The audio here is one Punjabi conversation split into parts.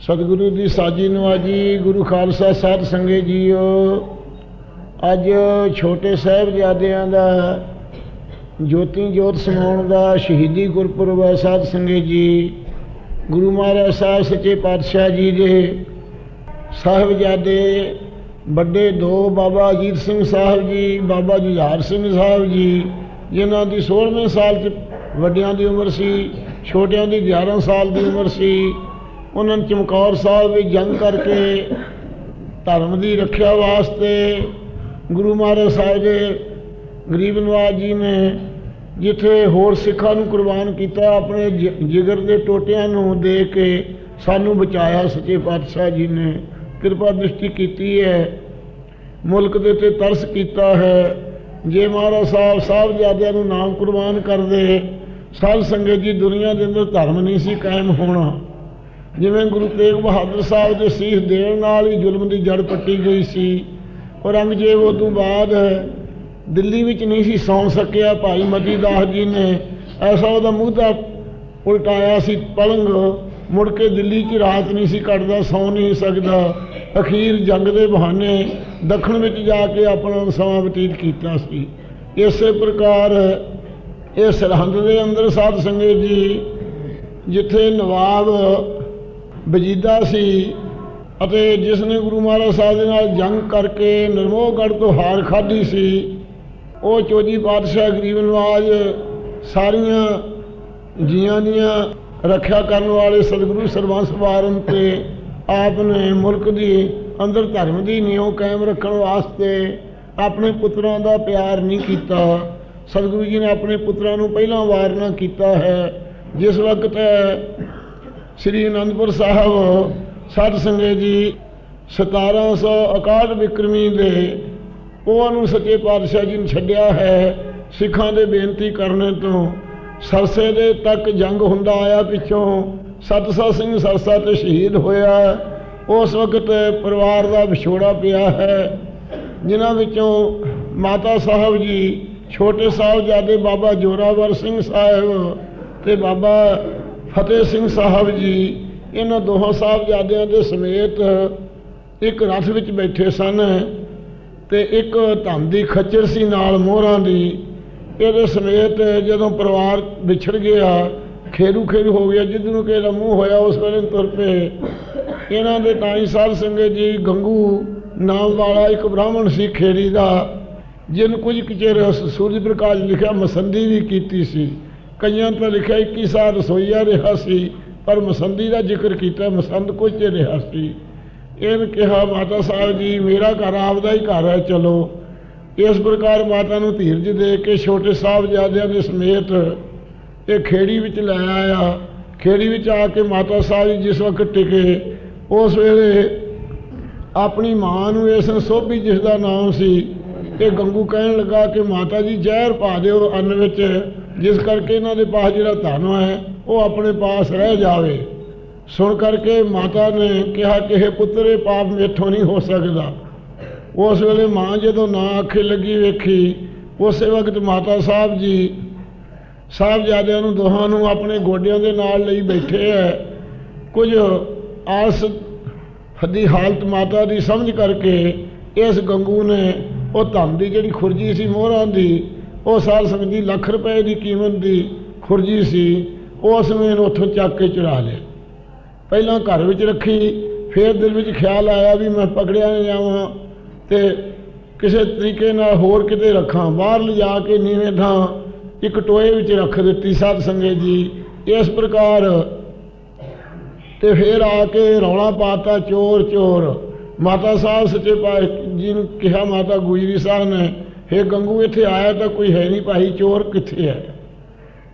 ਸਤਿਗੁਰੂ ਦੀ ਸਾਜੀ ਨਵਾਜੀ, ਗੁਰੂ ਖਾਲਸਾ ਸਾਧ ਸੰਗਤ ਜੀਓ। ਅੱਜ ਛੋਟੇ ਸਾਹਿਬਜ਼ਾਦਿਆਂ ਦਾ, ਜੋਤੀ ਜੋਤ ਸਮਾਉਣ ਦਾ ਸ਼ਹੀਦੀ ਗੁਰਪੁਰਬ ਹੈ ਸਾਧ ਸੰਗਤ ਜੀ। ਗੁਰੂ ਮਹਾਰਾਜ ਸਾਹਿਬ ਸੱਚੇ ਪਾਤਸ਼ਾਹ ਜੀ ਦੇ ਸਾਹਿਬਜ਼ਾਦੇ, ਵੱਡੇ ਦੋ ਬਾਬਾ ਅਜੀਤ ਸਿੰਘ ਸਾਹਿਬ ਜੀ, ਬਾਬਾ ਜੁਝਾਰ ਸਿੰਘ ਸਾਹਿਬ ਜੀ, ਜਿਨ੍ਹਾਂ ਦੀ 16ਵੇਂ ਸਾਲ 'ਚ ਵੱਡਿਆਂ ਦੀ ਉਮਰ ਸੀ, ਛੋਟਿਆਂ ਦੀ 11 ਸਾਲ ਦੀ ਉਮਰ ਸੀ। ਉਹਨਾਂ ਨੇ ਚਮਕੌਰ ਸਾਹਿਬ ਵਿੱਚ ਜੰਗ ਕਰਕੇ ਧਰਮ ਦੀ ਰੱਖਿਆ ਵਾਸਤੇ ਗੁਰੂ ਮਹਾਰਾਜ ਸਾਹਿਬ ਦੇ ਗਰੀਬ ਨਵਾਜ ਜੀ ਨੇ ਜਿੱਥੇ ਹੋਰ ਸਿੱਖਾਂ ਨੂੰ ਕੁਰਬਾਨ ਕੀਤਾ, ਆਪਣੇ ਜ- ਜਿਗਰ ਦੇ ਟੋਟਿਆਂ ਨੂੰ ਦੇ ਕੇ ਸਾਨੂੰ ਬਚਾਇਆ ਸੱਚੇ ਪਾਤਸ਼ਾਹ ਜੀ ਨੇ। ਕਿਰਪਾ ਦ੍ਰਿਸ਼ਟੀ ਕੀਤੀ ਹੈ। ਮੁਲਕ ਦੇ ਤੇ ਤਰਸ ਕੀਤਾ ਹੈ। ਜੇ ਮਹਾਰਾਜ ਸਾਹਿਬ ਸਾਹਿਬਜ਼ਾਦਿਆਂ ਨੂੰ ਨਾਮ ਕੁਰਬਾਨ ਕਰਦੇ, ਸਾਧ ਸੰਗਤ ਜੀ ਦੁਨੀਆ ਦੇ ਅੰਦਰ ਧਰਮ ਨਹੀਂ ਸੀ ਕਾਇਮ ਹੋਣਾ। ਜਿਵੇਂ ਗੁਰੂ ਤੇਗ ਬਹਾਦਰ ਸਾਹਿਬ ਦੇ ਸੀਸ ਦੇਣ ਨਾਲ ਹੀ ਜ਼ੁਲਮ ਦੀ ਜੜ ਪੱਟੀ ਗਈ ਸੀ, ਔਰੰਗਜ਼ੇਬ ਉਸ ਤੋਂ ਬਾਅਦ ਦਿੱਲੀ ਵਿੱਚ ਨਹੀਂ ਸੀ ਸੌਂ ਸਕਿਆ, ਭਾਈ ਮਤੀ ਦਾਸ ਜੀ ਨੇ ਐਸਾ ਉਹਦਾ ਮੂੰਹ ਦਾ ਉਲਟਾਇਆ ਸੀ ਪਲੰਗ ਮੁੜ ਕੇ ਦਿੱਲੀ 'ਚ ਰਾਤ ਨਹੀਂ ਸੀ ਕੱਟਦਾ ਸੌਂ ਨਹੀਂ ਸਕਦਾ, ਅਖੀਰ ਜੰਗ ਦੇ ਬਹਾਨੇ ਦੱਖਣ ਵਿੱਚ ਜਾ ਕੇ ਆਪਣਾ ਸਮਾਂ ਬਤੀਤ ਕੀਤਾ ਸੀ। ਇਸੇ ਪ੍ਰਕਾਰ ਇਹ ਸਰਹੰਦ ਦੇ ਅੰਦਰ ਸਾਧ ਸੰਗਤ ਜੀ, ਜਿੱਥੇ ਨਵਾਬ ਵਜੀਦਾ ਸੀ ਅਤੇ ਜਿਸ ਨੇ ਗੁਰੂ ਮਹਾਰਾਜ ਸਾਹਿਬ ਦੇ ਨਾਲ ਜੰਗ ਕਰਕੇ ਨਰਮੋਹਗੜ੍ਹ ਤੋਂ ਹਾਰ ਖਾਧੀ ਸੀ, ਉਹ ਚੋਜੀ ਪਾਤਸ਼ਾਹ ਗਰੀਬ ਨਵਾਜ ਸਾਰੀਆਂ ਜੀਆਂ ਦੀਆਂ ਰੱਖਿਆ ਕਰਨ ਵਾਲੇ ਸਤਿਗੁਰੂ ਸਰਬੰਸ ਵਾਰਨ ਤੇ ਆਪ ਨੇ ਮੁਲਕ ਦੀ, ਅੰਦਰ ਧਰਮ ਦੀ ਨਿਉ ਕਾਇਮ ਰੱਖਣ ਵਾਸਤੇ ਆਪਣੇ ਪੁੱਤਰਾਂ ਦਾ ਪਿਆਰ ਨਹੀਂ ਕੀਤਾ। ਸਤਿਗੁਰੂ ਜੀ ਨੇ ਆਪਣੇ ਪੁੱਤਰਾਂ ਨੂੰ ਪਹਿਲਾਂ ਵਾਰਨਾ ਕੀਤਾ ਹੈ। ਜਿਸ ਵਕਤ ਸ੍ਰੀ ਅਨੰਦਪੁਰ ਸਾਹਿਬ ਸਾਧ ਸੰਗਤ ਜੀ 1761 ਵਿਕਰਮੀ ਦੇ ਉਹਨਾਂ ਨੂੰ ਸੱਚੇ ਪਾਤਸ਼ਾਹ ਜੀ ਨੇ ਛੱਡਿਆ ਹੈ, ਸਿੱਖਾਂ ਦੇ ਬੇਨਤੀ ਕਰਨੇ ਤੋਂ ਸਰਸੇ ਦੇ ਤੱਕ ਜੰਗ ਹੁੰਦਾ ਆਇਆ ਪਿੱਛੋਂ ਸਤਸਾ ਸਿੰਘ ਸਰਸਾ ਤੇ ਸ਼ਹੀਦ ਹੋਇਆ। ਉਸ ਵਕਤ ਪਰਿਵਾਰ ਦਾ ਵਿਛੋੜਾ ਪਿਆ ਹੈ, ਜਿਨ੍ਹਾਂ ਵਿੱਚੋਂ ਮਾਤਾ ਸਾਹਿਬ ਜੀ, ਛੋਟੇ ਸਾਹਿਬਜ਼ਾਦੇ ਬਾਬਾ ਜੋਰਾਵਰ ਸਿੰਘ ਸਾਹਿਬ ਤੇ ਬਾਬਾ ਫਤਿਹ ਸਿੰਘ ਸਾਹਿਬ ਜੀ, ਇਹਨਾਂ ਦੋਹਾਂ ਸਾਹਿਬਜ਼ਾਦਿਆਂ ਦੇ ਸਮੇਤ ਇੱਕ ਰਥ ਵਿੱਚ ਬੈਠੇ ਸਨ ਤੇ ਇੱਕ ਧੰਨ ਦੀ ਖੱਚਰ ਸੀ ਨਾਲ ਮੋਹਰਾਂ ਦੀ। ਇਹਦੇ ਸਮੇਤ ਜਦੋਂ ਪਰਿਵਾਰ ਵਿਛੜ ਗਿਆ, ਖੇਰੂ ਖੇਰੂ ਹੋ ਗਿਆ ਜਿੱਦ ਨੂੰ ਕਿਹਦਾ ਮੂੰਹ ਹੋਇਆ, ਉਸ ਵੇਲੇ ਤੁਰ ਪਏ। ਇਹਨਾਂ ਦੇ ਤਾਈ ਸਾਹਿਬ ਸੰਗਤ ਜੀ, ਗੰਗੂ ਨਾਮ ਵਾਲਾ ਇੱਕ ਬ੍ਰਾਹਮਣ ਸੀ ਖੇਰੀ ਦਾ, ਜਿਨ ਕੁਝ ਕੁ ਚਿਰ ਸੂਰਜ ਪ੍ਰਕਾਸ਼ ਲਿਖਿਆ ਮਸੰਦੀ ਵੀ ਕੀਤੀ ਸੀ। ਕਈਆਂ ਤਾਂ ਲਿਖਿਆ 21 ਸਾਲ ਰਸੋਈਆ ਰਿਹਾ ਸੀ, ਪਰ ਮਸੰਦੀ ਦਾ ਜ਼ਿਕਰ ਕੀਤਾ, ਮਸੰਦ ਕੁਝ ਚਿਰ ਰਿਹਾ ਸੀ। ਇਹਨ ਕਿਹਾ, ਮਾਤਾ ਸਾਹਿਬ ਜੀ, ਮੇਰਾ ਘਰ ਆਪਦਾ ਹੀ ਘਰ ਹੈ, ਚਲੋ। ਇਸ ਪ੍ਰਕਾਰ ਮਾਤਾ ਨੂੰ ਧੀਰਜ ਦੇ ਕੇ ਛੋਟੇ ਸਾਹਿਬਜ਼ਾਦਿਆਂ ਦੇ ਸਮੇਤ ਇਹ ਖੇੜੀ ਵਿੱਚ ਲੈ ਆਇਆ। ਖੇੜੀ ਵਿੱਚ ਆ ਕੇ ਮਾਤਾ ਸਾਹਿਬ ਜੀ ਜਿਸ ਵਕਤ ਟਿਕੇ, ਉਸ ਵੇਲੇ ਆਪਣੀ ਮਾਂ ਨੂੰ ਇਸ ਸੋਭੀ ਜਿਸ ਦਾ ਨਾਮ ਸੀ, ਇਹ ਗੰਗੂ ਕਹਿਣ ਲੱਗਾ ਕਿ ਮਾਤਾ ਜੀ, ਜ਼ਹਿਰ ਪਾ ਦਿਓ, ਅੰਨ ਵਿੱਚ। ਜਿਸ ਕਰਕੇ ਇਹਨਾਂ ਦੇ ਪਾਸ ਜਿਹੜਾ ਧਨ ਹੈ, ਉਹ ਆਪਣੇ ਪਾਸ ਰਹਿ ਜਾਵੇ। ਸੁਣ ਕਰਕੇ ਮਾਤਾ ਨੇ ਕਿਹਾ ਕਿ ਇਹ ਪੁੱਤਰ ਪਾਪ ਮੇਥੋਂ ਨਹੀਂ ਹੋ ਸਕਦਾ। ਉਸ ਵੇਲੇ ਮਾਂ ਜਦੋਂ ਨਾ ਅੱਖੇ ਲੱਗੀ ਵੇਖੀ, ਉਸੇ ਵਕਤ ਮਾਤਾ ਸਾਹਿਬ ਜੀ ਸਾਹਿਬਜ਼ਾਦਿਆਂ ਨੂੰ ਦੋਹਾਂ ਨੂੰ ਆਪਣੇ ਗੋਡਿਆਂ ਦੇ ਨਾਲ ਲਈ ਬੈਠੇ ਹੈ। ਕੁਝ ਆਸ ਹੱਦੀ ਹਾਲਤ ਮਾਤਾ ਦੀ ਸਮਝ ਕਰਕੇ ਇਸ ਗੰਗੂ ਨੇ ਉਹ ਧਨ ਦੀ ਜਿਹੜੀ ਖੁਰਜੀ ਸੀ ਮੋਹਰਾਂ ਦੀ ਉਹ ਸਾਲ ਜੀ ਲੱਖ ਰੁਪਏ ਦੀ ਕੀਮਤ ਦੀ ਖੁਰਜੀ ਸੀ ਉਸ ਨੂੰ ਉੱਥੋਂ ਚੱਕ ਕੇ ਚੁਰਾ ਲਿਆ। ਪਹਿਲਾਂ ਘਰ ਵਿੱਚ ਰੱਖੀ, ਫਿਰ ਦਿਲ ਵਿੱਚ ਖਿਆਲ ਆਇਆ ਵੀ ਮੈਂ ਪਕੜਿਆ ਨਾ ਜਾਵਾਂ ਤੇ ਕਿਸੇ ਤਰੀਕੇ ਨਾਲ ਹੋਰ ਕਿਤੇ ਰੱਖਾਂ। ਬਾਹਰ ਲਿਜਾ ਕੇ ਨੀਵੇਂ ਥਾਂ ਇੱਕ ਟੋਏ ਵਿੱਚ ਰੱਖ ਦਿੱਤੀ ਸਾਧ ਸੰਗਤ ਜੀ। ਇਸ ਪ੍ਰਕਾਰ ਤੇ ਫਿਰ ਆ ਕੇ ਰੌਲਾ ਪਾਤਾ ਚੋਰ ਚੋਰ ਮਾਤਾ ਸਾਹਿਬ ਸੱਚੇ ਪਾਤਸ਼ਾਹ ਜੀ ਨੂੰ ਕਿਹਾ, ਮਾਤਾ ਗੁਜਰੀ ਸਾਹਿਬ ਨੇ ਹੇ ਗੰਗੂ, ਇੱਥੇ ਆਇਆ ਤਾਂ ਕੋਈ ਹੈ ਨਹੀਂ ਭਾਈ, ਚੋਰ ਕਿੱਥੇ ਹੈ?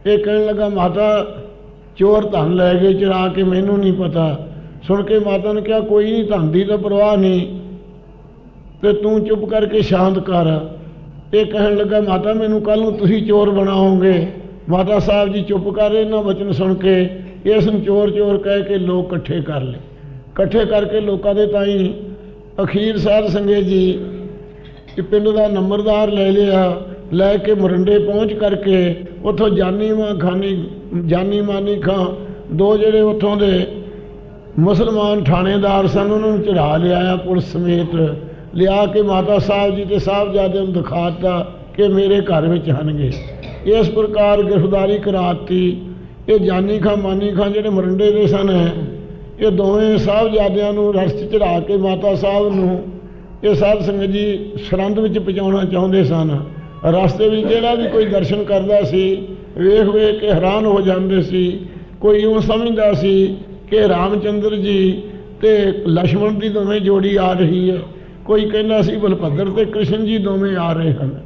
ਇਹ ਕਹਿਣ ਲੱਗਾ, ਮਾਤਾ, ਚੋਰ ਧਨ ਲੈ ਗਏ ਚਰਾ ਕੇ ਮੈਨੂੰ ਨਹੀਂ ਪਤਾ। ਸੁਣ ਕੇ ਮਾਤਾ ਨੇ ਕਿਹਾ, ਕੋਈ ਨਹੀਂ, ਧਨ ਦੀ ਤਾਂ ਪਰਵਾਹ ਨਹੀਂ। ਤੇ ਤੂੰ ਚੁੱਪ ਕਰਕੇ ਸ਼ਾਂਤ ਕਰ। ਇਹ ਕਹਿਣ ਲੱਗਾ, ਮਾਤਾ, ਮੈਨੂੰ ਕੱਲ ਨੂੰ ਤੁਸੀਂ ਚੋਰ ਬਣਾਓਗੇ। ਮਾਤਾ ਸਾਹਿਬ ਜੀ ਚੁੱਪ ਕਰ ਇਹਨਾਂ ਵਚਨ ਸੁਣ ਕੇ ਇਸ ਨੂੰ ਚੋਰ ਚੋਰ ਕਹਿ ਕੇ ਲੋਕ ਇਕੱਠੇ ਕਰ ਲਏ। ਇਕੱਠੇ ਕਰਕੇ ਲੋਕਾਂ ਦੇ ਤਾਈਂ ਅਖੀਰ ਸਾਧ ਸੰਗਤ ਜੀ ਕਿ ਪਿੰਡ ਦਾ ਨੰਬਰਦਾਰ ਲੈ ਲਿਆ, ਲੈ ਕੇ ਮਰੰਡੇ ਪਹੁੰਚ ਕਰਕੇ ਉੱਥੋਂ ਜਾਨੀ ਮਾਂ ਖਾਨੀ, ਜਾਨੀ ਮਾਨੀ ਖਾਂ, ਦੋ ਜਿਹੜੇ ਉੱਥੋਂ ਦੇ ਮੁਸਲਮਾਨ ਥਾਣੇਦਾਰ ਸਨ, ਉਹਨਾਂ ਨੂੰ ਚੜਾ ਲਿਆਇਆ ਪੁਲਿਸ ਸਮੇਤ, ਲਿਆ ਕੇ ਮਾਤਾ ਸਾਹਿਬ ਜੀ ਤੇ ਸਾਹਿਬਜ਼ਾਦੇ ਨੂੰ ਦਿਖਾਤਾ ਕਿ ਮੇਰੇ ਘਰ ਵਿੱਚ ਹਨਗੇ। ਇਸ ਪ੍ਰਕਾਰ ਗ੍ਰਿਫਤਾਰੀ ਕਰਾਤੀ। ਇਹ ਜਾਨੀ ਖਾਂ, ਮਾਨੀ ਖਾਂ ਜਿਹੜੇ ਮਰੰਡੇ ਦੇ ਸਨ, ਇਹ ਦੋਵੇਂ ਸਾਹਿਬਜ਼ਾਦਿਆਂ ਨੂੰ ਰਸ 'ਚ ਚੜਾ ਕੇ ਮਾਤਾ ਸਾਹਿਬ ਨੂੰ ਇਹ ਸਾਧ ਸੰਗਤ ਜੀ ਸਰੰਦ ਵਿੱਚ ਪਹੁੰਚਾਉਣਾ ਚਾਹੁੰਦੇ ਸਨ। ਰਸਤੇ ਵਿੱਚ ਜਿਹੜਾ ਵੀ ਕੋਈ ਦਰਸ਼ਨ ਕਰਦਾ ਸੀ, ਵੇਖ ਵੇਖ ਕੇ ਹੈਰਾਨ ਹੋ ਜਾਂਦੇ ਸੀ। ਕੋਈ ਉਹ ਸਮਝਦਾ ਸੀ ਕਿ ਰਾਮਚੰਦਰ ਜੀ ਤੇ ਲక్ష్మణ ਦੀ ਦੋਵੇਂ ਜੋੜੀ ਆ ਰਹੀ ਹੈ। ਕੋਈ ਕਹਿੰਦਾ ਸੀ, ਬਲਭਦਰ ਤੇ ਕ੍ਰਿਸ਼ਨ ਜੀ ਦੋਵੇਂ ਆ ਰਹੇ ਹਨ।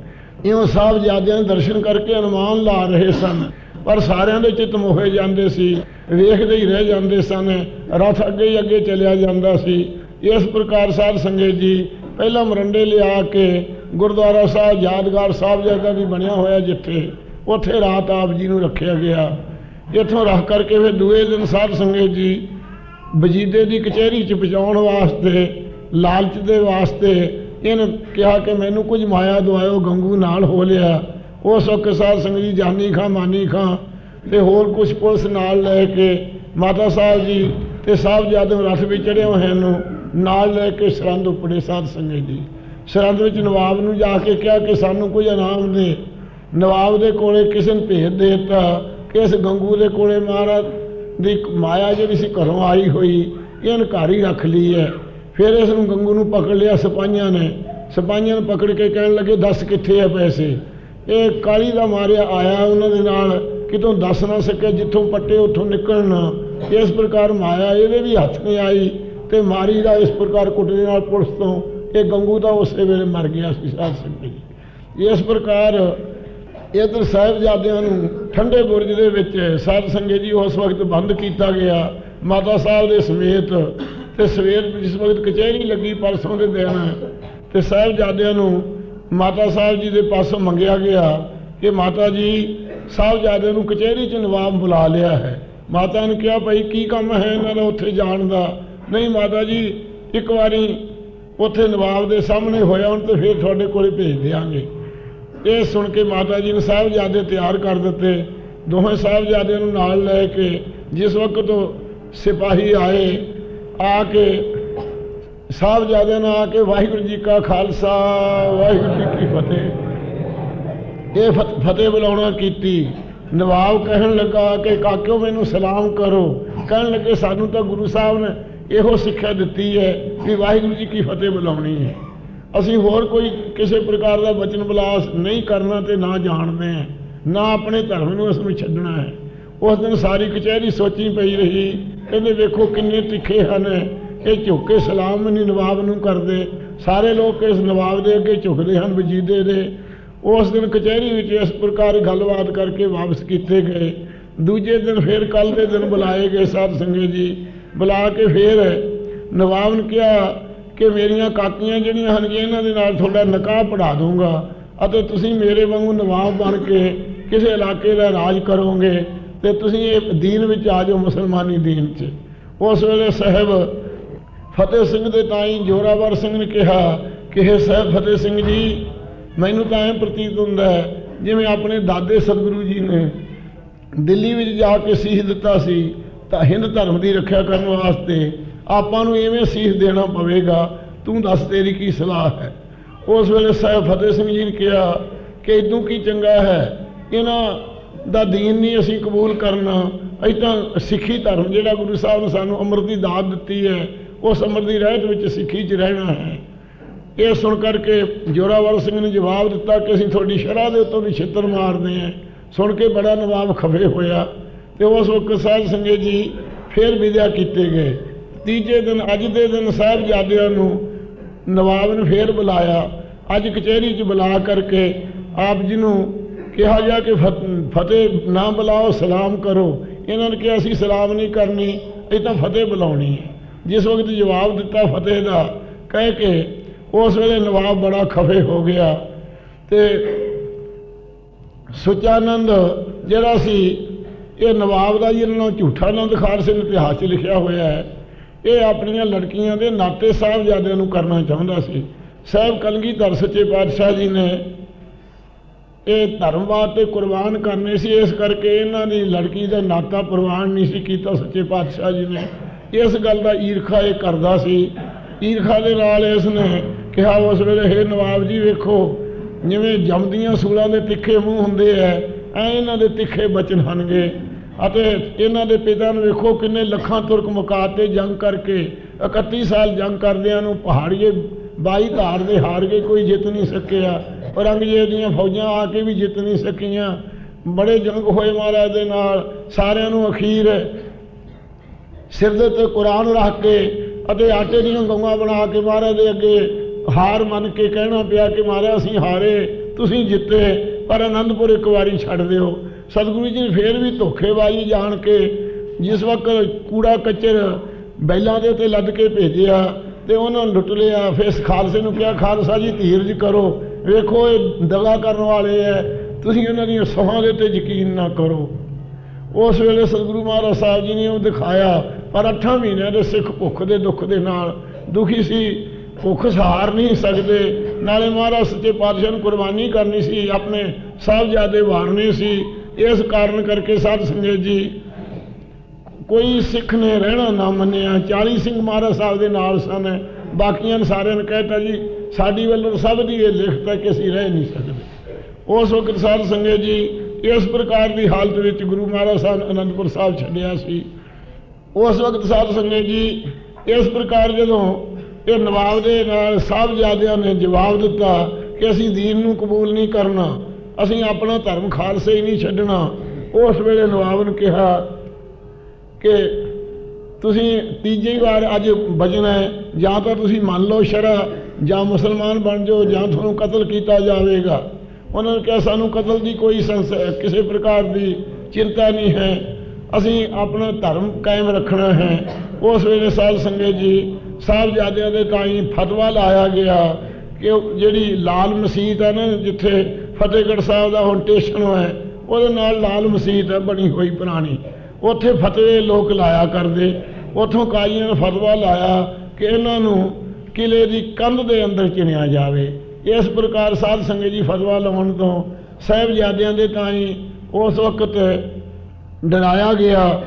ਇਉਂ ਸਾਹਿਬ ਜਾਦਿਆਂ ਦਰਸ਼ਨ ਕਰਕੇ ਅਨੁਮਾਨ ਲਾ ਰਹੇ ਸਨ। ਪਰ ਸਾਰਿਆਂ ਦੇ ਚਿੱਤ ਮੋਹੇ ਜਾਂਦੇ ਸੀ, ਵੇਖਦੇ ਹੀ ਰਹਿ ਜਾਂਦੇ ਸਨ। ਰਥ ਅੱਗੇ ਹੀ ਅੱਗੇ ਚੱਲਿਆ ਜਾਂਦਾ ਸੀ। ਇਸ ਪ੍ਰਕਾਰ ਸਾਧ ਸੰਗਤ ਜੀ ਪਹਿਲਾਂ ਮਰੰਡੇ ਲਿਆ ਕੇ ਗੁਰਦੁਆਰਾ ਸਾਹਿਬ, ਯਾਦਗਾਰ ਸਾਹਿਬ ਜਗ੍ਹਾ ਵੀ ਬਣਿਆ ਹੋਇਆ ਜਿੱਥੇ। ਉੱਥੇ ਰਾਤ ਆਪ ਜੀ ਨੂੰ ਰੱਖਿਆ ਗਿਆ। ਇੱਥੋਂ ਰੱਖ ਕਰਕੇ ਫਿਰ ਦੂਏ ਦਿਨ ਸਾਧ ਸੰਗਤ ਜੀ ਵਜੀਦੇ ਦੀ ਕਚਹਿਰੀ 'ਚ ਪਹੁੰਚਾਉਣ ਵਾਸਤੇ, ਲਾਲਚ ਦੇ ਵਾਸਤੇ ਇਹਨੇ ਕਿਹਾ ਕਿ ਮੈਨੂੰ ਕੁਝ ਮਾਇਆ ਦਵਾਇਓ, ਗੰਗੂ ਨਾਲ ਹੋ ਲਿਆ। ਉਸ ਵਕਤ ਸਾਧ ਸੰਗਤ ਜੀ, ਜਾਨੀ ਖਾਂ, ਮਾਨੀ ਖਾਂ ਤੇ ਹੋਰ ਕੁਝ ਪੁਲਿਸ ਨਾਲ ਲੈ ਕੇ ਮਾਤਾ ਸਾਹਿਬ ਜੀ ਤੇ ਸਾਹਿਬਜ਼ਾਦੇ ਰਥ ਵਿੱਚ ਚੜੇ ਹੋਏ ਨੂੰ ਨਾਲ ਲੈ ਕੇ ਸਰੰਦ ਉਪੜੇ ਸਾਧ ਸੰਗਤ ਜੀ। ਸਰੰਦ ਵਿੱਚ ਨਵਾਬ ਨੂੰ ਜਾ ਕੇ ਕਿਹਾ ਕਿ ਸਾਨੂੰ ਕੁਝ ਇਨਾਮ ਦੇ। ਨਵਾਬ ਦੇ ਕੋਲੇ ਕਿਸੇ ਨੇ ਭੇਜ ਦੇ ਦਿੱਤਾ। ਕਿ ਇਸ ਗੰਗੂ ਦੇ ਕੋਲੇ ਮਹਾਰਾਜ ਦੀ ਮਾਇਆ ਜਿਹੜੀ ਸੀ ਘਰੋਂ ਆਈ ਹੋਈ ਇਹਨ ਘਰ ਹੀ ਰੱਖ ਲਈ ਹੈ। ਫਿਰ ਇਸ ਨੂੰ ਗੰਗੂ ਨੂੰ ਪਕੜ ਲਿਆ ਸਿਪਾਹੀਆਂ ਨੇ। ਸਿਪਾਹੀਆਂ ਨੂੰ ਪਕੜ ਕੇ ਕਹਿਣ ਲੱਗੇ, ਦੱਸ ਕਿੱਥੇ ਆ ਪੈਸੇ? ਇਹ ਕਾਲੀ ਦਾ ਮਾਰਿਆ ਆਇਆ ਉਹਨਾਂ ਦੇ ਨਾਲ, ਕਿਤੋਂ ਦੱਸ ਨਾ ਸਕਿਆ ਜਿੱਥੋਂ ਪੱਟੇ ਉੱਥੋਂ ਨਿਕਲਣਾ। ਇਸ ਪ੍ਰਕਾਰ ਮਾਇਆ ਇਹਦੇ ਵੀ ਹੱਥ ਨਹੀਂ ਆਈ। ਤੇ ਮਾਰੀ ਦਾ ਇਸ ਪ੍ਰਕਾਰ ਕੁੱਟਦੇ ਨਾਲ ਪੁਲਿਸ ਤੋਂ ਇਹ ਗੰਗੂ ਦਾ ਉਸੇ ਵੇਲੇ ਮਰ ਗਿਆ ਸੀ, ਸਾਧ ਸੰਗਤ ਜੀ। ਇਸ ਪ੍ਰਕਾਰ ਇਧਰ ਸਾਹਿਬਜ਼ਾਦਿਆਂ ਨੂੰ ਠੰਡੇ ਬੁਰਜ ਦੇ ਵਿੱਚ ਸਾਧ ਸੰਗਤ ਜੀ ਉਸ ਵਕਤ ਬੰਦ ਕੀਤਾ ਗਿਆ। ਮਾਤਾ ਸਾਹਿਬ ਦੇ ਸਮੇਤ ਤੇ ਸਵੇਰ ਜਿਸ ਵਕਤ ਕਚਹਿਰੀ ਲੱਗੀ ਪਰਸੋਂ ਦੇ ਦਿਨ ਤੇ ਸਾਹਿਬਜ਼ਾਦਿਆਂ ਨੂੰ ਮਾਤਾ ਸਾਹਿਬ ਜੀ ਦੇ ਪਾਸੋਂ ਮੰਗਿਆ ਗਿਆ ਕਿ ਮਾਤਾ ਜੀ, ਸਾਹਿਬਜ਼ਾਦਿਆਂ ਨੂੰ ਕਚਹਿਰੀ 'ਚ ਨਵਾਬ ਬੁਲਾ ਲਿਆ ਹੈ। ਮਾਤਾ ਨੇ ਕਿਹਾ, ਭਾਈ, ਕੀ ਕੰਮ ਹੈ ਇਹਨਾਂ ਦਾ ਉੱਥੇ ਜਾਣ ਦਾ? ਨਹੀਂ ਮਾਤਾ ਜੀ, ਇੱਕ ਵਾਰੀ ਉੱਥੇ ਨਵਾਬ ਦੇ ਸਾਹਮਣੇ ਹੋਇਆ ਹੁਣ ਤੇ ਫਿਰ ਤੁਹਾਡੇ ਕੋਲੇ ਭੇਜ ਦਿਆਂਗੇ। ਇਹ ਸੁਣ ਕੇ ਮਾਤਾ ਜੀ ਨੇ ਸਾਹਿਬਜ਼ਾਦੇ ਤਿਆਰ ਕਰ ਦਿੱਤੇ। ਦੋਵੇਂ ਸਾਹਿਬਜ਼ਾਦਿਆਂ ਨੂੰ ਨਾਲ ਲੈ ਕੇ ਜਿਸ ਵਕਤ ਉਹ ਸਿਪਾਹੀ ਆਏ, ਆ ਕੇ ਸਾਹਿਬਜ਼ਾਦਿਆਂ ਨੇ ਆ ਕੇ, ਵਾਹਿਗੁਰੂ ਜੀ ਕਾ ਖਾਲਸਾ, ਵਾਹਿਗੁਰੂ ਜੀ ਕੀ ਫਤਿਹ। ਇਹ ਫਤ- ਫਤਿਹ ਬੁਲਾਉਣਾ ਕੀਤੀ। ਨਵਾਬ ਕਹਿਣ ਲੱਗਾ ਕਿ ਕਾਕਿਓ ਮੈਨੂੰ ਸਲਾਮ ਕਰੋ। ਕਹਿਣ ਲੱਗੇ, ਸਾਨੂੰ ਤਾਂ ਗੁਰੂ ਸਾਹਿਬ ਨੇ ਇਹੋ ਸਿੱਖਿਆ ਦਿੱਤੀ ਹੈ ਕਿ ਵਾਹਿਗੁਰੂ ਜੀ ਕੀ ਫਤਿਹ ਬੁਲਾਉਣੀ ਹੈ। ਅਸੀਂ ਹੋਰ ਕੋਈ ਕਿਸੇ ਪ੍ਰਕਾਰ ਦਾ ਵਚਨ ਬਲਾਸ ਨਹੀਂ ਕਰਨਾ ਤੇ ਨਾ ਜਾਣਦੇ ਹਾਂ, ਨਾ ਆਪਣੇ ਧਰਮ ਨੂੰ ਇਸ ਨੂੰ ਛੱਡਣਾ ਹੈ। ਉਸ ਦਿਨ ਸਾਰੀ ਕਚਹਿਰੀ ਸੋਚੀ ਪਈ ਰਹੀ, ਕਹਿੰਦੇ ਵੇਖੋ ਕਿੰਨੇ ਤਿੱਖੇ ਹਨ, ਇਹ ਝੁੱਕ ਕੇ ਸਲਾਮ ਨਹੀਂ ਨਵਾਬ ਨੂੰ ਕਰਦੇ। ਸਾਰੇ ਲੋਕ ਇਸ ਨਵਾਬ ਦੇ ਅੱਗੇ ਝੁਕਦੇ ਹਨ, ਵਜੀਦੇ ਦੇ। ਉਸ ਦਿਨ ਕਚਹਿਰੀ ਵਿੱਚ ਇਸ ਪ੍ਰਕਾਰ ਗੱਲਬਾਤ ਕਰਕੇ ਵਾਪਸ ਕੀਤੇ ਗਏ। ਦੂਜੇ ਦਿਨ ਫਿਰ ਕੱਲ ਦੇ ਦਿਨ ਬੁਲਾਏ ਗਏ ਸਾਧ ਸੰਗਤ ਜੀ। ਬੁਲਾ ਕੇ ਫਿਰ ਨਵਾਬ ਨੇ ਕਿਹਾ ਕਿ ਮੇਰੀਆਂ ਕਾਕੀਆਂ ਜਿਹੜੀਆਂ ਹਨ, ਇਹਨਾਂ ਦੇ ਨਾਲ ਤੁਹਾਡਾ ਨਿਕਾਹ ਪੜਾ ਦੂੰਗਾ ਅਤੇ ਤੁਸੀਂ ਮੇਰੇ ਵਾਂਗੂ ਨਵਾਬ ਬਣ ਕੇ ਕਿਸੇ ਇਲਾਕੇ ਦਾ ਰਾਜ ਕਰੋਗੇ ਤੇ ਤੁਸੀਂ ਇਹ ਦੀਨ ਵਿੱਚ ਆ ਜਾਓ ਮੁਸਲਮਾਨੀ ਦੀਨ 'ਚ। ਉਸ ਵੇਲੇ ਸਾਹਿਬ ਫਤਿਹ ਸਿੰਘ ਦੇ ਤਾਈ ਜੋਰਾਵਰ ਸਿੰਘ ਨੇ ਕਿਹਾ ਕਿ ਇਹ ਸਾਹਿਬ ਫਤਿਹ ਸਿੰਘ ਜੀ, ਮੈਨੂੰ ਤਾਂ ਐਂ ਪ੍ਰਤੀਤ ਹੁੰਦਾ ਜਿਵੇਂ ਆਪਣੇ ਦਾਦੇ ਸਤਿਗੁਰੂ ਜੀ ਨੇ ਦਿੱਲੀ ਵਿੱਚ ਜਾ ਕੇ ਸੀਸ ਦਿੱਤਾ ਸੀ ਤਾਂ ਹਿੰਦ ਧਰਮ ਦੀ ਰੱਖਿਆ ਕਰਨ ਵਾਸਤੇ ਆਪਾਂ ਨੂੰ ਐਵੇਂ ਸੀਸ ਦੇਣਾ ਪਵੇਗਾ। ਤੂੰ ਦੱਸ ਤੇਰੀ ਕੀ ਸਲਾਹ ਹੈ? ਉਸ ਵੇਲੇ ਸਾਹਿਬ ਫਤਿਹ ਸਿੰਘ ਜੀ ਨੇ ਕਿਹਾ ਕਿ ਇਦੋਂ ਕੀ ਚੰਗਾ ਹੈ? ਇਹਨਾਂ ਦਾ ਦੀਨ ਨਹੀਂ ਅਸੀਂ ਕਬੂਲ ਕਰਨਾ। ਅਸੀਂ ਤਾਂ ਸਿੱਖੀ ਧਰਮ ਜਿਹੜਾ ਗੁਰੂ ਸਾਹਿਬ ਨੇ ਸਾਨੂੰ ਅੰਮ੍ਰਿਤ ਦੀ ਦਾਤ ਦਿੱਤੀ ਹੈ, ਉਸ ਅੰਮ੍ਰਿਤ ਦੀ ਰਹਿਤ ਵਿੱਚ ਸਿੱਖੀ 'ਚ ਰਹਿਣਾ ਹੈ। ਇਹ ਸੁਣ ਕਰਕੇ ਜੋਰਾਵਰ ਸਿੰਘ ਨੇ ਜਵਾਬ ਦਿੱਤਾ ਕਿ ਅਸੀਂ ਤੁਹਾਡੀ ਸ਼ਰ੍ਹਾਂ ਦੇ ਉੱਤੋਂ ਵੀ ਛਿੱਤਰ ਮਾਰਦੇ ਹਾਂ। ਸੁਣ ਕੇ ਬੜਾ ਨਵਾਬ ਖਫੇ ਹੋਇਆ। ਤੇ ਉਸ ਵਕਤ ਸਾਹਿਬ ਸੰਗਤ ਜੀ ਫਿਰ ਵਿਦਿਆ ਕੀਤੇ ਗਏ। ਤੀਜੇ ਦਿਨ, ਅੱਜ ਦੇ ਦਿਨ ਸਾਹਿਬਜ਼ਾਦਿਆਂ ਨੂੰ ਨਵਾਬ ਨੇ ਫੇਰ ਬੁਲਾਇਆ। ਅੱਜ ਕਚਹਿਰੀ 'ਚ ਬੁਲਾ ਕਰਕੇ ਆਪ ਜੀ ਨੂੰ ਕਿਹਾ ਗਿਆ ਕਿ ਫਤ- ਫਤਿਹ ਨਾ ਬੁਲਾਓ, ਸਲਾਮ ਕਰੋ। ਇਹਨਾਂ ਨੇ ਕਿਹਾ, ਅਸੀਂ ਸਲਾਮ ਨਹੀਂ ਕਰਨੀ ਇਹ ਤਾਂ ਫਤਿਹ ਬੁਲਾਉਣੀ ਹੈ। ਜਿਸ ਵਕਤ ਜਵਾਬ ਦਿੱਤਾ ਫਤਿਹ ਦਾ, ਕਹਿ ਕੇ ਉਸ ਵੇਲੇ ਨਵਾਬ ਬੜਾ ਖਫੇ ਹੋ ਗਿਆ ਤੇ ਸੁਚਾਨੰਦ ਜਿਹੜਾ ਸੀ ਇਹ ਨਵਾਬ ਦਾ ਜੀ ਇਹਨਾਂ ਨੂੰ ਝੂਠਾ ਆਨੰਦ ਖਾਲਸੇ ਸਿੰਘ ਇਤਿਹਾਸ 'ਚ ਲਿਖਿਆ ਹੋਇਆ ਹੈ। ਇਹ ਆਪਣੀਆਂ ਲੜਕੀਆਂ ਦੇ ਨਾਤੇ ਸਾਹਿਬਜ਼ਾਦਿਆਂ ਨੂੰ ਕਰਨਾ ਚਾਹੁੰਦਾ ਸੀ। ਸਾਹਿਬ ਕਲਗੀਧਰ ਸੱਚੇ ਪਾਤਸ਼ਾਹ ਜੀ ਨੇ ਇਹ ਧਰਮਵਾਦ 'ਤੇ ਕੁਰਬਾਨ ਕਰਨੇ ਸੀ। ਇਸ ਕਰਕੇ ਇਹਨਾਂ ਦੀ ਲੜਕੀ ਦਾ ਨਾਤਾ ਪ੍ਰਵਾਨ ਨਹੀਂ ਸੀ ਕੀਤਾ ਸੱਚੇ ਪਾਤਸ਼ਾਹ ਜੀ ਨੇ। ਇਸ ਗੱਲ ਦਾ ਈਰਖਾ ਇਹ ਕਰਦਾ ਸੀ। ਈਰਖਾ ਦੇ ਨਾਲ ਇਸ ਨੇ ਕਿਹਾ ਉਸ ਵੇਲੇ, ਹੈ ਨਵਾਬ ਜੀ, ਵੇਖੋ, ਜਿਵੇਂ ਜੰਮਦੀਆਂ ਸੂਲਾਂ ਦੇ ਤਿੱਖੇ ਮੂੰਹ ਹੁੰਦੇ ਐ ਐ ਇਹਨਾਂ ਦੇ ਤਿੱਖੇ ਬਚਨ ਹਨਗੇ ਅਤੇ ਇਹਨਾਂ ਦੇ ਪਿਤਾ ਨੂੰ ਵੇਖੋ ਕਿੰਨੇ ਲੱਖਾਂ ਤੁਰਕ ਮੁਕਾਤੇ ਜੰਗ ਕਰਕੇ 31 ਸਾਲ ਜੰਗ ਕਰਦਿਆਂ ਨੂੰ ਪਹਾੜੀਏ ਬਾਈ ਧਾਰ ਦੇ ਹਾਰ ਕੇ ਕੋਈ ਜਿੱਤ ਨਹੀਂ ਸਕਿਆ। ਔਰੰਗਜ਼ੇਬ ਦੀਆਂ ਫੌਜਾਂ ਆ ਕੇ ਵੀ ਜਿੱਤ ਨਹੀਂ ਸਕੀਆਂ। ਬੜੇ ਜੰਗ ਹੋਏ ਮਹਾਰਾਜ ਦੇ ਨਾਲ, ਸਾਰਿਆਂ ਨੂੰ ਅਖੀਰ ਸਿਰ ਦੇ ਉੱਤੇ ਕੁਰਾਨ ਰੱਖ ਕੇ ਅਤੇ ਆਟੇ ਦੀਆਂ ਗਊਆਂ ਬਣਾ ਕੇ ਮਹਾਰਾਜ ਦੇ ਅੱਗੇ ਹਾਰ ਮੰਨ ਕੇ ਕਹਿਣਾ ਪਿਆ ਕਿ ਮਹਾਰਾਜ ਅਸੀਂ ਹਾਰੇ, ਤੁਸੀਂ ਜਿੱਤੇ, ਪਰ ਅਨੰਦਪੁਰ ਇੱਕ ਵਾਰੀ ਛੱਡ ਦਿਓ। ਸਤਿਗੁਰੂ ਜੀ ਨੇ ਫੇਰ ਵੀ ਧੋਖੇਬਾਜ਼ੀ ਜਾਣ ਕੇ ਜਿਸ ਵਕਤ ਕੂੜਾ ਕੱਚਰ ਬੈਲਾਂ ਦੇ ਉੱਤੇ ਲੱਦ ਕੇ ਭੇਜਿਆ ਤੇ ਉਹਨਾਂ ਨੂੰ ਲੁੱਟ ਲਿਆ, ਫਿਰ ਖਾਲਸੇ ਨੂੰ ਕਿਹਾ, ਖਾਲਸਾ ਜੀ, ਧੀਰਜ ਕਰੋ। ਵੇਖੋ, ਇਹ ਦਗਾ ਕਰਨ ਵਾਲੇ ਐ। ਤੁਸੀਂ ਉਹਨਾਂ ਦੀਆਂ ਸਹਾਂ ਦੇ ਉੱਤੇ ਯਕੀਨ ਨਾ ਕਰੋ। ਉਸ ਵੇਲੇ ਸਤਿਗੁਰੂ ਮਹਾਰਾਜ ਸਾਹਿਬ ਜੀ ਨੇ ਉਹ ਦਿਖਾਇਆ, ਪਰ 8 ਮਹੀਨਿਆਂ ਦੇ ਸਿੱਖ ਭੁੱਖ ਦੇ ਦੁੱਖ ਦੇ ਨਾਲ ਦੁਖੀ ਸੀ। ਭੁੱਖ ਸਹਾਰ ਨਹੀਂ ਸਕਦੇ। ਨਾਲੇ ਮਹਾਰਾਜ ਸੱਚੇ ਪਾਤਸ਼ਾਹ ਨੂੰ ਕੁਰਬਾਨੀ ਕਰਨੀ ਸੀ, ਆਪਣੇ ਸਾਹਿਬਜ਼ਾਦੇ ਵਾਰਨੇ ਸੀ। ਇਸ ਕਾਰਨ ਕਰਕੇ ਸਾਧ ਸੰਗਤ ਜੀ, ਕੋਈ ਸਿੱਖ ਨੇ ਰਹਿਣਾ ਨਾ ਮੰਨਿਆ 40 ਸਿੰਘ ਮਹਾਰਾਜ ਸਾਹਿਬ ਦੇ ਨਾਲ ਸਨ, ਬਾਕੀਆਂ ਨੇ ਸਾਰਿਆਂ ਨੇ ਕਹਿਤਾ ਜੀ, ਸਾਡੀ ਵੱਲੋਂ ਸਭ ਦੀ ਇਹ ਲਿਖਤ ਹੈ ਕਿ ਅਸੀਂ ਰਹਿ ਨਹੀਂ ਸਕਦੇ। ਉਸ ਵਕਤ ਸਾਧ ਸੰਗਤ ਜੀ, ਇਸ ਪ੍ਰਕਾਰ ਦੀ ਹਾਲਤ ਵਿੱਚ ਗੁਰੂ ਮਹਾਰਾਜ ਸਾਹਿਬ ਅਨੰਦਪੁਰ ਸਾਹਿਬ ਛੱਡਿਆ ਸੀ। ਉਸ ਵਕਤ ਸਾਧ ਸੰਗਤ ਜੀ, ਇਸ ਪ੍ਰਕਾਰ ਜਦੋਂ ਇਹ ਨਵਾਬ ਦੇ ਨਾਲ ਸਾਹਿਬਜ਼ਾਦਿਆਂ ਨੇ ਜਵਾਬ ਦਿੱਤਾ ਕਿ ਅਸੀਂ ਦੀਨ ਨੂੰ ਕਬੂਲ ਨਹੀਂ ਕਰਨਾ ਅਸੀਂ ਆਪਣਾ ਧਰਮ ਖਾਲਸੇ ਹੀ ਨਹੀਂ ਛੱਡਣਾ। ਉਸ ਵੇਲੇ ਨਵਾਬ ਨੇ ਕਿਹਾ ਕਿ ਤੁਸੀਂ ਤੀਜੀ ਵਾਰ ਅੱਜ ਬਚਣਾ ਹੈ, ਜਾਂ ਤਾਂ ਤੁਸੀਂ ਮੰਨ ਲਓ ਸ਼ਰਾ, ਜਾਂ ਮੁਸਲਮਾਨ ਬਣ ਜਾਓ, ਜਾਂ ਤੁਹਾਨੂੰ ਕਤਲ ਕੀਤਾ ਜਾਵੇਗਾ। ਉਹਨਾਂ ਨੇ ਕਿਹਾ, ਸਾਨੂੰ ਕਤਲ ਦੀ ਕੋਈ ਸੰਸ, ਕਿਸੇ ਪ੍ਰਕਾਰ ਦੀ ਚਿੰਤਾ ਨਹੀਂ ਹੈ। ਅਸੀਂ ਆਪਣਾ ਧਰਮ ਕਾਇਮ ਰੱਖਣਾ ਹੈ। ਉਸ ਵੇਲੇ ਸਾਧ ਸੰਗਤ ਜੀ, ਸਾਹਿਬਜ਼ਾਦਿਆਂ ਦੇ ਤਾਈਂ ਫਤਵਾ ਲਾਇਆ ਗਿਆ ਕਿ ਜਿਹੜੀ ਲਾਲ ਮਸੀਤ ਹੈ ਨਾ, ਜਿੱਥੇ ਫਤਿਹਗੜ੍ਹ ਸਾਹਿਬ ਦਾ ਹੁਣ ਸਟੇਸ਼ਨ ਹੈ। ਉਹਦੇ ਨਾਲ ਲਾਲ ਮਸੀਤ ਹੈ, ਬਣੀ ਹੋਈ ਪੁਰਾਣੀ। ਉੱਥੇ ਫਤਵੇ ਲੋਕ ਲਾਇਆ ਕਰਦੇ। ਉੱਥੋਂ ਕਾਜ਼ੀਆਂ ਨੇ ਫਤਵਾ ਲਾਇਆ ਕਿ ਇਹਨਾਂ ਨੂੰ ਕਿਲੇ ਦੀ ਕੰਧ ਦੇ ਅੰਦਰ ਚਿਣਿਆ ਜਾਵੇ। ਇਸ ਪ੍ਰਕਾਰ ਸਾਧ ਸੰਗਤ ਜੀ ਫਤਵਾ ਲਾਉਣ ਤੋਂ ਸਾਹਿਬਜ਼ਾਦਿਆਂ ਦੇ ਤਾਈਂ ਉਸ ਵਕਤ ਡਰਾਇਆ ਗਿਆ।